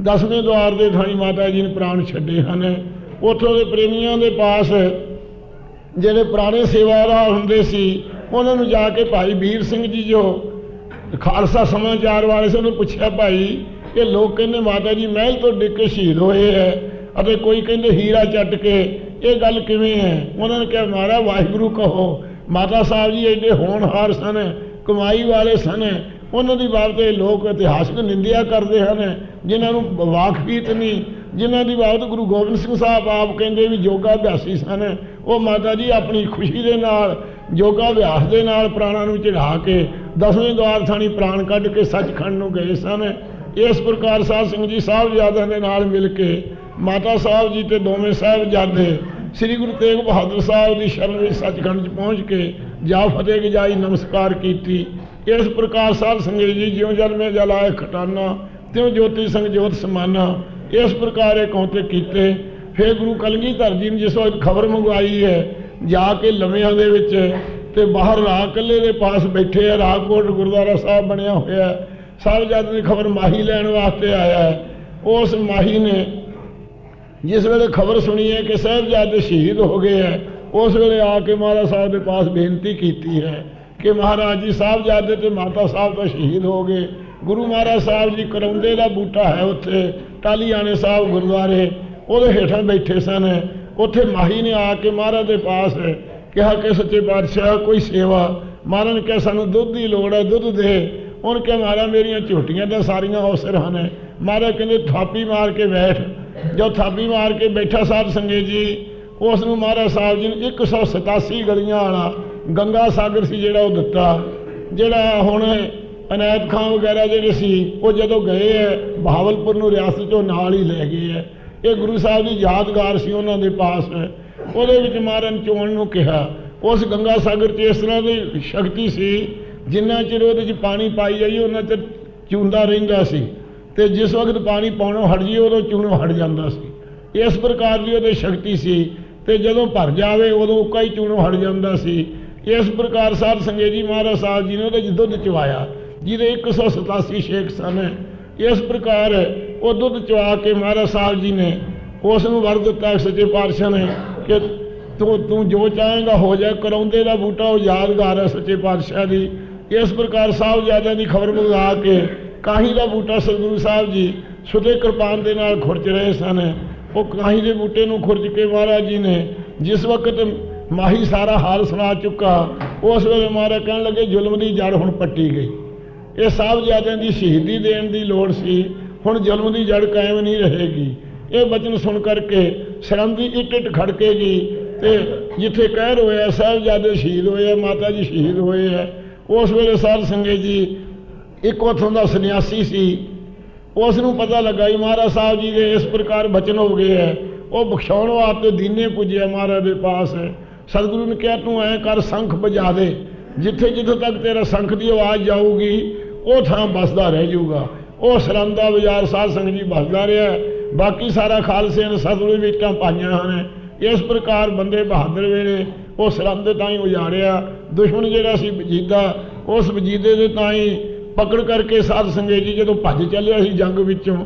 ਦਸਵੇਂ ਦਵਾਰ ਦੇ ਥਾਈ ਮਾਤਾ ਜੀ ਨੇ ਪ੍ਰਾਣ ਛੱਡੇ ਹਨ। ਉੱਥੋਂ ਦੇ ਪ੍ਰੇਮੀਆਂ ਦੇ ਪਾਸ ਜਿਹੜੇ ਪੁਰਾਣੇ ਸੇਵਾਦਾਰ ਹੁੰਦੇ ਸੀ ਉਹਨਾਂ ਨੂੰ ਜਾ ਕੇ ਭਾਈ ਵੀਰ ਸਿੰਘ ਜੀ ਜੋ ਖਾਲਸਾ ਸਮਾਚਾਰ ਵਾਲੇ ਸੀ, ਉਹਨੂੰ ਪੁੱਛਿਆ ਭਾਈ ਇਹ ਲੋਕ ਕਹਿੰਦੇ ਮਾਤਾ ਜੀ, ਮਹਿਲ ਤੋਂ ਡਿੱਗ ਕੇ ਸ਼ਹੀਦ ਹੋਏ ਹੈ ਅਤੇ ਕੋਈ ਕਹਿੰਦੇ ਹੀਰਾ ਚੱਟ ਕੇ ਇਹ ਗੱਲ ਕਿਵੇਂ ਹੈ? ਉਹਨਾਂ ਨੇ ਕਿਹਾ, ਮਹਾਰਾਜ, ਵਾਹਿਗੁਰੂ ਕਹੋ, ਮਾਤਾ ਸਾਹਿਬ ਜੀ ਐਡੇ ਹੋਣਹਾਰ ਸਨ, ਕਮਾਈ ਵਾਲੇ ਸਨ। ਉਹਨਾਂ ਦੀ ਬਾਬਤ ਲੋਕ ਇਤਿਹਾਸਕ ਨਿੰਦਿਆ ਕਰਦੇ ਹਨ, ਜਿਨ੍ਹਾਂ ਨੂੰ ਵਾਕਫੀਤ ਨਹੀਂ ਜਿਨ੍ਹਾਂ ਦੀ ਬਾਬਤ ਗੁਰੂ ਗੋਬਿੰਦ ਸਿੰਘ ਸਾਹਿਬ ਆਪ ਕਹਿੰਦੇ ਵੀ ਯੋਗਾ ਅਭਿਆਸੀ ਸਨ, ਉਹ ਮਾਤਾ ਜੀ ਆਪਣੀ ਖੁਸ਼ੀ ਦੇ ਨਾਲ ਯੋਗਾ ਅਭਿਆਸ ਦੇ ਨਾਲ ਪ੍ਰਾਣਾਂ ਨੂੰ ਚੜਾ ਕੇ ਦਸਵੇਂ ਦਵਾਰ ਥਾਣੀ ਪ੍ਰਾਣ ਕੱਢ ਕੇ ਸੱਚਖੰਡ ਨੂੰ ਗਏ ਸਨ। ਇਸ ਪ੍ਰਕਾਰ ਸਾਧ ਸਿੰਘ ਜੀ ਸਾਹਿਬਜ਼ਾਦਿਆਂ ਦੇ ਨਾਲ ਮਿਲ ਕੇ ਮਾਤਾ ਸਾਹਿਬ ਜੀ ਤੇ ਦੋਵੇਂ ਸਾਹਿਬਜ਼ਾਦੇ ਸ੍ਰੀ ਗੁਰੂ ਤੇਗ ਬਹਾਦਰ ਸਾਹਿਬ ਦੀ ਸ਼ਰਨ ਵਿੱਚ ਸੱਚਖੰਡ 'ਚ ਪਹੁੰਚ ਕੇ ਜਾ ਫਤਿਹ ਗਜਾਈ, ਨਮਸਕਾਰ ਕੀਤੀ। ਇਸ ਪ੍ਰਕਾਰ ਸਾਧ ਸੰਗਤ ਜੀ ਜਿਉਂ ਜਲ ਮੇ ਜਲ ਖਟਾਨਾ, ਤਿਉਂ ਜੋਤੀ ਸੰਗ ਜੋਤ ਸਮਾਨਾ ਇਸ ਪ੍ਰਕਾਰ ਇਹ ਕੌਂਤੇ ਕੀਤੇ। ਫਿਰ ਗੁਰੂ ਕਲਗੀਧਰ ਜੀ ਨੇ ਜਿਸ ਵਕਤ ਖਬਰ ਮੰਗਵਾਈ ਹੈ, ਜਾ ਕੇ ਲੰਮਿਆਂ ਦੇ ਵਿੱਚ ਤੇ ਬਾਹਰ ਰਾਹ ਕੱਲੇ ਦੇ ਪਾਸ ਬੈਠੇ ਆ ਰਾਹਕੋਟ ਗੁਰਦੁਆਰਾ ਸਾਹਿਬ ਬਣਿਆ ਹੋਇਆ ਹੈ। ਸਾਹਿਬਜ਼ਾਦੇ ਦੀ ਖਬਰ ਮਾਹੀ ਲੈਣ ਵਾਸਤੇ ਆਇਆ ਹੈ। ਉਸ ਮਾਹੀ ਨੇ ਜਿਸ ਵੇਲੇ ਖਬਰ ਸੁਣੀ ਹੈ ਕਿ ਸਾਹਿਬਜ਼ਾਦੇ ਸ਼ਹੀਦ ਹੋ ਗਏ ਹੈ, ਉਸ ਵੇਲੇ ਆ ਕੇ ਮਹਾਰਾਜ ਸਾਹਿਬ ਦੇ ਪਾਸ ਬੇਨਤੀ ਕੀਤੀ ਹੈ ਕਿ ਮਹਾਰਾਜ ਜੀ, ਸਾਹਿਬਜ਼ਾਦੇ ਤੇ ਮਾਤਾ ਸਾਹਿਬ ਤਾਂ ਸ਼ਹੀਦ ਹੋ ਗਏ। ਗੁਰੂ ਮਹਾਰਾਜ ਸਾਹਿਬ ਜੀ ਕਰੌਂਦੇ ਦਾ ਬੂਟਾ ਹੈ ਉੱਥੇ। ਕਾਲੀਆਣੇ ਸਾਹਿਬ ਗੁਰਦੁਆਰੇ ਉਹਦੇ ਹੇਠਾਂ ਬੈਠੇ ਸਨ। ਉੱਥੇ ਮਾਹੀ ਨੇ ਆ ਕੇ ਮਹਾਰਾਜ ਦੇ ਪਾਸ ਕਿਹਾ ਕਿ ਸੱਚੇ ਪਾਤਸ਼ਾਹ, ਕੋਈ ਸੇਵਾ ਮਹਾਰਾਜ ਨੇ ਕਿਹਾ ਸਾਨੂੰ ਦੁੱਧ ਦੀ ਲੋੜ ਹੈ, ਦੁੱਧ ਦੇ। ਉਹਨੇ ਕਿਹਾ, ਮਹਾਰਾਜ, ਮੇਰੀਆਂ ਝੋਟੀਆਂ ਤਾਂ ਸਾਰੀਆਂ ਅਵਸਰ ਹਨ। ਮਹਾਰਾਜ ਕਹਿੰਦੇ, ਥਾਪੀ ਮਾਰ ਕੇ ਬੈਠ। ਜੋ ਥਾਪੀ ਮਾਰ ਕੇ ਬੈਠਾ ਸਾਹਿਬ ਸੰਗਤ ਜੀ, ਉਸ ਨੂੰ ਮਹਾਰਾਜ ਸਾਹਿਬ ਜੀ ਨੇ 187 ਗਲੀਆਂ ਵਾਲਾ ਗੰਗਾ ਸਾਗਰ ਸੀ ਜਿਹੜਾ ਉਹ ਦਿੱਤਾ। ਜਿਹੜਾ ਹੁਣ ਅਨਾਇਤ ਖਾਨ ਵਗੈਰਾ ਜਿਹੜੇ ਸੀ, ਉਹ ਜਦੋਂ ਗਏ ਹੈ ਬਹਾਵਲਪੁਰ ਨੂੰ ਰਿਆਸਤ ਚੋਂ ਨਾਲ ਹੀ ਲੈ ਗਏ ਹੈ ਇਹ ਗੁਰੂ ਸਾਹਿਬ ਦੀ ਯਾਦਗਾਰ ਸੀ ਉਹਨਾਂ ਦੇ ਪਾਸ। ਉਹਦੇ ਵਿੱਚ ਮਹਾਰਾਜ ਚੋਣ ਨੂੰ ਕਿਹਾ। ਉਸ ਗੰਗਾ ਸਾਗਰ 'ਚ ਇਸ ਤਰ੍ਹਾਂ ਦੀ ਸ਼ਕਤੀ ਸੀ, ਜਿੰਨਾ ਚਿਰ ਉਹਦੇ 'ਚ ਪਾਣੀ ਪਾਈ ਜਾਈ ਉਹਨਾਂ ਚਿਰ ਚੁੰਦਾ ਰਹਿੰਦਾ ਸੀ। ਤੇ ਜਿਸ ਵਕਤ ਪਾਣੀ ਪਾਉਣੋਂ ਹਟ ਜੀ ਉਦੋਂ ਚੂਣੋਂ ਹਟ ਜਾਂਦਾ ਸੀ। ਇਸ ਪ੍ਰਕਾਰ ਦੀ ਉਹਦੇ ਸ਼ਕਤੀ ਸੀ। ਤੇ ਜਦੋਂ ਭਰ ਜਾਵੇ, ਉਦੋਂ ਉੱਕਾ ਹੀ ਚੂਣੋਂ ਹਟ ਜਾਂਦਾ ਸੀ। ਇਸ ਪ੍ਰਕਾਰ ਸਾਧ ਸੰਗਤ ਜੀ ਮਹਾਰਾਜ ਸਾਹਿਬ ਜੀ ਨੇ ਉਹਦੇ 'ਚ ਦੁੱਧ ਚਵਾਇਆ। ਜਿਹਦੇ 187 ਸ਼ੇਖ ਸਨ, ਇਸ ਪ੍ਰਕਾਰ ਉਹ ਦੁੱਧ ਚਵਾ ਕੇ ਮਹਾਰਾਜ ਸਾਹਿਬ ਜੀ ਨੇ ਉਸ ਨੂੰ ਵਰ ਦਿੱਤਾ ਸੱਚੇ ਪਾਤਸ਼ਾਹ ਨੇ ਕਿ ਤੂੰ ਤੂੰ ਜੋ ਚਾਹੇਗਾ ਹੋ ਜਾ, ਕਰਾਉਂਦੇ ਦਾ ਬੂਟਾ ਉਹ ਯਾਦਗਾਰ ਹੈ ਸੱਚੇ ਪਾਤਸ਼ਾਹ ਦੀ। ਇਸ ਪ੍ਰਕਾਰ ਸਾਹਿਬਜ਼ਾਦਿਆਂ ਦੀ ਖਬਰ ਮੰਗਾ ਕੇ ਕਾਹੀ ਦਾ ਬੂਟਾ ਸਤਿਗੁਰੂ ਸਾਹਿਬ ਜੀ ਸੁਦੇ ਕਿਰਪਾਨ ਦੇ ਨਾਲ ਖੁਰਚ ਰਹੇ ਸਨ। ਉਹ ਕਾਹੀ ਦੇ ਬੂਟੇ ਨੂੰ ਖੁਰਚ ਕੇ ਮਹਾਰਾਜ ਜੀ ਨੇ ਜਿਸ ਵਕਤ ਮਾਹੀ ਸਾਰਾ ਹਾਲ ਸੁਣਾ ਚੁੱਕਾ, ਉਸ ਵੇਲੇ ਮਹਾਰਾਜ ਕਹਿਣ ਲੱਗੇ, ਜ਼ੁਲਮ ਦੀ ਜੜ ਹੁਣ ਪੱਟੀ ਗਈ। ਇਹ ਸਾਹਿਬਜ਼ਾਦਿਆਂ ਦੀ ਸ਼ਹੀਦੀ ਦੇਣ ਦੀ ਲੋੜ ਸੀ। ਹੁਣ ਜ਼ੁਲਮ ਦੀ ਜੜ ਕਾਇਮ ਨਹੀਂ ਰਹੇਗੀ। ਇਹ ਬਚਨ ਸੁਣ ਕਰਕੇ ਸਰਮ ਦੀ ਇੱਟ ਇੱਟ ਖੜਕੇਗੀ ਤੇ ਜਿੱਥੇ ਕਹਿਰ ਹੋਇਆ, ਸਾਹਿਬਜ਼ਾਦੇ ਸ਼ਹੀਦ ਹੋਏ ਆ, ਮਾਤਾ ਜੀ ਸ਼ਹੀਦ ਹੋਏ ਆ, ਉਸ ਵੇਲੇ ਸਾਧ ਸੰਗਤ ਜੀ ਇੱਕ ਉਥੋਂ ਦਾ ਸੰਨਿਆਸੀ ਸੀ। ਉਸ ਨੂੰ ਪਤਾ ਲੱਗਾ ਜੀ, ਮਹਾਰਾਜ ਸਾਹਿਬ ਜੀ ਦੇ ਇਸ ਪ੍ਰਕਾਰ ਬਚਨ ਹੋ ਗਏ ਹੈ ਉਹ ਬਖਸ਼ਾਉਣ ਵਾਸਤੇ ਦੀਨੇ ਪੁੱਜਿਆ ਮਹਾਰਾਜ ਦੇ ਪਾਸ। ਸਤਿਗੁਰੂ ਨੇ ਕਿਹਾ, ਤੂੰ ਐ ਕਰ, ਸੰਖ ਵਜਾ ਦੇ। ਜਿੱਥੇ ਜਿੱਥੇ ਤੱਕ ਤੇਰਾ ਸੰਖ ਦੀ ਆਵਾਜ਼ ਜਾਊਗੀ ਉਹ ਥਾਂ ਬਸਦਾ ਰਹਿ ਜਾਊਗਾ। ਉਹ ਸਰੰਦ ਦਾ ਬਾਜ਼ਾਰ ਸਾਧ ਸੰਗਤ ਜੀ ਬਸਦਾ ਰਿਹਾ ਬਾਕੀ ਸਾਰਾ ਖਾਲਸੇ ਨੇ ਸਤਿਗੁਰੂ ਵਿੱਚ ਪਾਈਆਂ ਹਨ ਇਸ ਪ੍ਰਕਾਰ ਬੰਦੇ ਬਹਾਦਰ ਵੇਲੇ ਉਹ ਸਰੰਦ ਤਾਂ ਹੀ ਉਜਾੜਿਆ। ਦੁਸ਼ਮਣ ਜਿਹੜਾ ਸੀ ਵਜੀਦਾ, ਉਸ ਵਜੀਦੇ ਦੇ ਤਾਂ ਹੀ ਪਕੜ ਕਰਕੇ ਸਾਧ ਸੰਗਤ ਜੀ ਜਦੋਂ ਭੱਜ ਚੱਲਿਆ ਸੀ ਜੰਗ ਵਿੱਚੋਂ,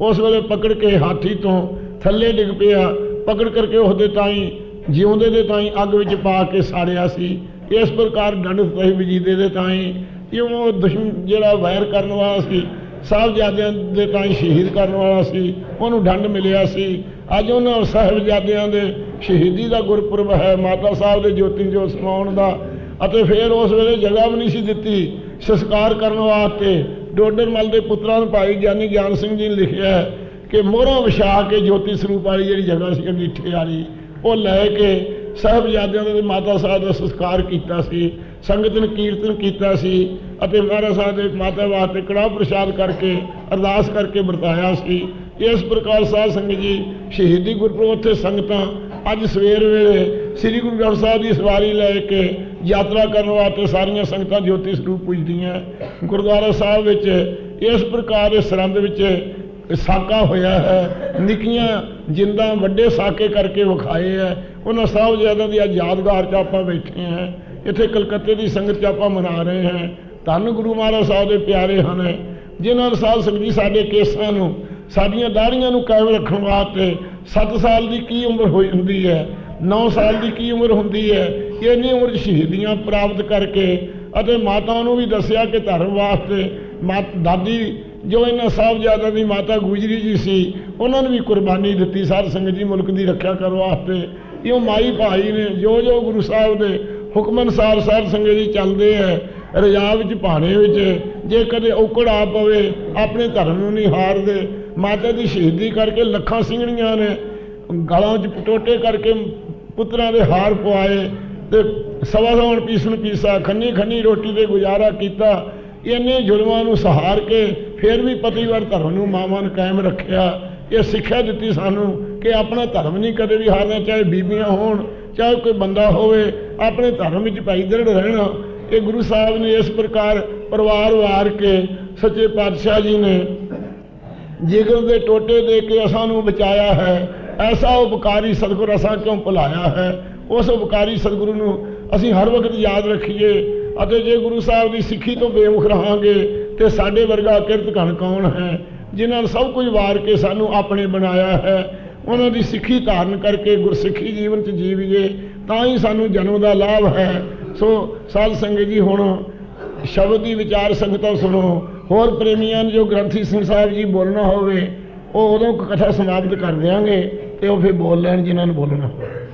ਉਸ ਵੇਲੇ ਪਕੜ ਕੇ ਹਾਥੀ ਤੋਂ ਥੱਲੇ ਡਿੱਗ ਪਿਆ। ਪਕੜ ਕਰਕੇ ਉਹਦੇ ਤਾਂ ਹੀ ਜਿਉਂਦੇ ਦੇ ਤਾਂ ਹੀ ਅੱਗ ਵਿੱਚ ਪਾ ਕੇ ਸਾੜਿਆ ਸੀ। ਇਸ ਪ੍ਰਕਾਰ ਡੰਡ ਸਹੀ ਵਜੀਦੇ ਦੇ ਤਾਂ ਹੀ ਕਿਉਂ ਉਹ ਦੁਸ਼ਮਣ ਜਿਹੜਾ ਵੈਰ ਕਰਨ ਵਾਲਾ ਸੀ, ਸਾਹਿਬਜ਼ਾਦਿਆਂ ਦੇ ਤਾਂ ਸ਼ਹੀਦ ਕਰਨ ਵਾਲਾ ਸੀ, ਉਹਨੂੰ ਡੰਡ ਮਿਲਿਆ ਸੀ। ਅੱਜ ਉਹਨਾਂ ਸਾਹਿਬਜ਼ਾਦਿਆਂ ਦੇ ਸ਼ਹੀਦੀ ਦਾ ਗੁਰਪੁਰਬ ਹੈ, ਮਾਤਾ ਸਾਹਿਬ ਦੇ ਜੋਤੀ ਜੋਤ ਸਮਾਉਣ ਦਾ। ਅਤੇ ਫਿਰ ਉਸ ਵੇਲੇ ਜਗ੍ਹਾ ਵੀ ਨਹੀਂ ਸੀ ਦਿੱਤੀ। ਸੰਸਕਾਰ ਕਰਨ ਵਾਸਤੇ ਡੋਡਰ ਮਲ ਦੇ ਪੁੱਤਰਾਂ ਨੂੰ ਭਾਈ ਗਿਆਨੀ ਗਿਆਨ ਸਿੰਘ ਜੀ ਨੇ ਲਿਖਿਆ ਕਿ ਮੋਹਰਾਂ ਵਿਛਾ ਕੇ ਜੋਤੀ ਸਰੂਪ ਵਾਲੀ ਜਿਹੜੀ ਜਗ੍ਹਾ ਸੀ ਅੰਗੀਠੇ ਵਾਲੀ ਉਹ ਲੈ ਕੇ ਸਾਹਿਬਜ਼ਾਦਿਆਂ ਦੇ ਮਾਤਾ ਸਾਹਿਬ ਦਾ ਸੰਸਕਾਰ ਕੀਤਾ ਸੀ, ਸੰਗਤ ਨੇ ਕੀਰਤਨ ਕੀਤਾ ਸੀ, ਅਤੇ ਮਹਾਰਾਜ ਸਾਹਿਬ ਦੇ ਮਾਤਾ ਵਾਸਤੇ ਕੜਾਹ ਪ੍ਰਸ਼ਾਦ ਕਰਕੇ, ਅਰਦਾਸ ਕਰਕੇ ਵਰਤਾਇਆ ਸੀ। ਇਸ ਪ੍ਰਕਾਰ ਸਾਧ ਸੰਗਤ ਜੀ, ਸ਼ਹੀਦੀ ਗੁਰਪੁਰਬ ਉੱਥੇ ਸੰਗਤਾਂ ਅੱਜ ਸਵੇਰ ਵੇਲੇ ਸ੍ਰੀ ਗੁਰੂ ਗ੍ਰੰਥ ਸਾਹਿਬ ਦੀ ਸਵਾਰੀ ਲੈ ਕੇ ਯਾਤਰਾ ਕਰਨ ਵਾਸਤੇ ਸਾਰੀਆਂ ਸੰਗਤਾਂ ਜੋਤੀ ਸਰੂਪ ਪੁੱਜਦੀਆਂ। ਗੁਰਦੁਆਰਾ ਸਾਹਿਬ ਵਿੱਚ ਇਸ ਪ੍ਰਕਾਰ ਦੇ ਸਰੰਦ ਵਿੱਚ ਸਾਕਾ ਹੋਇਆ ਹੈ। ਨਿੱਕੀਆਂ ਜਿੰਦਾਂ ਵੱਡੇ ਸਾਕੇ ਕਰਕੇ ਵਿਖਾਏ ਹੈ। ਉਹਨਾਂ ਸਾਹਿਬਜ਼ਾਦਿਆਂ ਦੀ ਯਾਦਗਾਰ 'ਚ ਆਪਾਂ ਬੈਠੇ ਹਾਂ। ਇੱਥੇ ਕਲਕੱਤੇ ਦੀ ਸੰਗਤ 'ਚ ਆਪਾਂ ਮਨਾ ਰਹੇ ਹਾਂ। ਧੰਨ ਗੁਰੂ ਮਹਾਰਾਜ ਸਾਹਿਬ ਦੇ ਪਿਆਰੇ ਹਨ। ਜਿਨ੍ਹਾਂ ਨੇ ਸਾਧ ਸੰਗਤ ਜੀ ਸਾਡੇ ਕੇਸਾਂ ਨੂੰ, ਸਾਡੀਆਂ ਦਾੜੀਆਂ ਨੂੰ ਕਾਇਮ ਰੱਖਣ ਵਾਸਤੇ 7 ਸਾਲ ਦੀ ਕੀ ਉਮਰ ਹੋਈ ਹੁੰਦੀ ਹੈ? 9 ਸਾਲ ਦੀ ਕੀ ਉਮਰ ਹੁੰਦੀ ਹੈ? ਇੰਨੀ ਉਮਰ ਸ਼ਹੀਦੀਆਂ ਪ੍ਰਾਪਤ ਕਰਕੇ ਅਤੇ ਮਾਤਾ ਨੂੰ ਵੀ ਦੱਸਿਆ ਕਿ ਧਰਮ ਵਾਸਤੇ ਮਾਤ, ਦਾਦੀ ਜੋ ਇਹਨਾਂ ਸਾਹਿਬਜ਼ਾਦਿਆਂ ਦੀ ਮਾਤਾ ਗੁਜਰੀ ਜੀ ਸੀ, ਉਹਨਾਂ ਨੇ ਵੀ ਕੁਰਬਾਨੀ ਦਿੱਤੀ। ਸਾਧ ਸੰਗਤ ਜੀ, ਮੁਲਕ ਦੀ ਰੱਖਿਆ ਕਰਨ ਵਾਸਤੇ। ਇਉਂ ਮਾਈ ਭਾਈ ਨੇ, ਜੋ ਜੋ ਗੁਰੂ ਸਾਹਿਬ ਦੇ ਹੁਕਮ ਅਨੁਸਾਰ ਸਾਧ ਸੰਗਤ ਜੀ ਚੱਲਦੇ ਹੈ ਰਜਾ ਵਿੱਚ ਭਾਣੇ ਵਿੱਚ, ਜੇ ਕਦੇ ਔਕੜ ਆ ਪਵੇ, ਆਪਣੇ ਧਰਮ ਨੂੰ ਨਹੀਂ ਹਾਰਦੇ। ਮਾਤਾ ਦੀ ਸ਼ਹੀਦੀ ਕਰਕੇ ਲੱਖਾਂ ਸਿੰਘਣੀਆਂ ਨੇ, ਗਲਾਂ 'ਚ ਪਟੋਟੇ ਕਰਕੇ ਪੁੱਤਰਾਂ ਦੇ ਹਾਰ ਪਵਾਏ ਤੇ ਸਵਾ ਸਵਣ ਪੀਸਣ ਪੀਸਾ ਖੰਨੀ ਖੰਨੀ ਰੋਟੀ ਤੇ ਗੁਜ਼ਾਰਾ ਕੀਤਾ। ਇੰਨੇ ਜ਼ੁਲਮਾਂ ਨੂੰ ਸਹਾਰ ਕੇ ਫਿਰ ਵੀ ਪਤੀਵਰ ਧਰਮ ਨੂੰ ਮਾਵਾਂ ਨੇ ਕਾਇਮ ਰੱਖਿਆ। ਇਹ ਸਿੱਖਿਆ ਦਿੱਤੀ ਸਾਨੂੰ ਕਿ ਆਪਣਾ ਧਰਮ ਨਹੀਂ ਕਦੇ ਵੀ ਹਾਰਨਾ, ਚਾਹੇ ਬੀਬੀਆਂ ਹੋਣ, ਚਾਹੇ ਕੋਈ ਬੰਦਾ ਹੋਵੇ, ਆਪਣੇ ਧਰਮ ਵਿੱਚ ਭਾਈ ਦ੍ਰਿੜ ਰਹਿਣਾ। ਇਹ ਗੁਰੂ ਸਾਹਿਬ ਨੇ ਇਸ ਪ੍ਰਕਾਰ ਪਰਿਵਾਰ ਵਾਰ ਕੇ ਸੱਚੇ ਪਾਤਸ਼ਾਹ ਜੀ ਨੇ ਜਿਗਰ ਦੇ ਟੋਟੇ ਦੇ ਕੇ ਅਸਾਂ ਨੂੰ ਬਚਾਇਆ ਹੈ। ਐਸਾ ਉਪਕਾਰੀ ਸਤਿਗੁਰ ਅਸਾਂ ਕਿਉਂ ਭੁਲਾਇਆ ਹੈ? ਉਸ ਉਪਕਾਰੀ ਸਤਿਗੁਰੂ ਨੂੰ ਅਸੀਂ ਹਰ ਵਕਤ ਯਾਦ ਰੱਖੀਏ। ਅਤੇ ਜੇ ਗੁਰੂ ਸਾਹਿਬ ਦੀ ਸਿੱਖੀ ਤੋਂ ਬੇਮੁਖ ਰਹਾਂਗੇ, ਤੇ ਸਾਡੇ ਵਰਗਾ ਕਿਰਤ ਘਣ ਕੌਣ ਹੈ? ਜਿਨ੍ਹਾਂ ਨੇ ਸਭ ਕੁਝ ਵਾਰ ਕੇ ਸਾਨੂੰ ਆਪਣੇ ਬਣਾਇਆ ਹੈ। ਉਹਨਾਂ ਦੀ ਸਿੱਖੀ ਧਾਰਨ ਕਰਕੇ ਗੁਰਸਿੱਖੀ ਜੀਵਨ ਚ ਜੀਵੀਏ, ਤਾਂ ਹੀ ਸਾਨੂੰ ਜਨਮ ਦਾ ਲਾਭ ਹੈ। ਸੋ ਸਾਧ ਸੰਗਤ ਜੀ, ਹੁਣ ਸ਼ਬਦ ਦੀ ਵਿਚਾਰ ਸੰਗਤਾਂ ਸੁਣੋ। ਹੋਰ ਪ੍ਰੇਮੀਆਂ ਨੂੰ ਜੋ ਗ੍ਰੰਥੀ ਸਿੰਘ ਸਾਹਿਬ ਜੀ ਬੋਲਣਾ ਹੋਵੇ, ਉਹ ਉਦੋਂ ਕਥਾ ਸਮਾਪਤ ਕਰ ਦਿਆਂਗੇ, ਤੇ ਉਹ ਫਿਰ ਬੋਲ ਲੈਣ ਜਿਨ੍ਹਾਂ ਨੂੰ ਬੋਲਣਾ ਹੋਵੇ।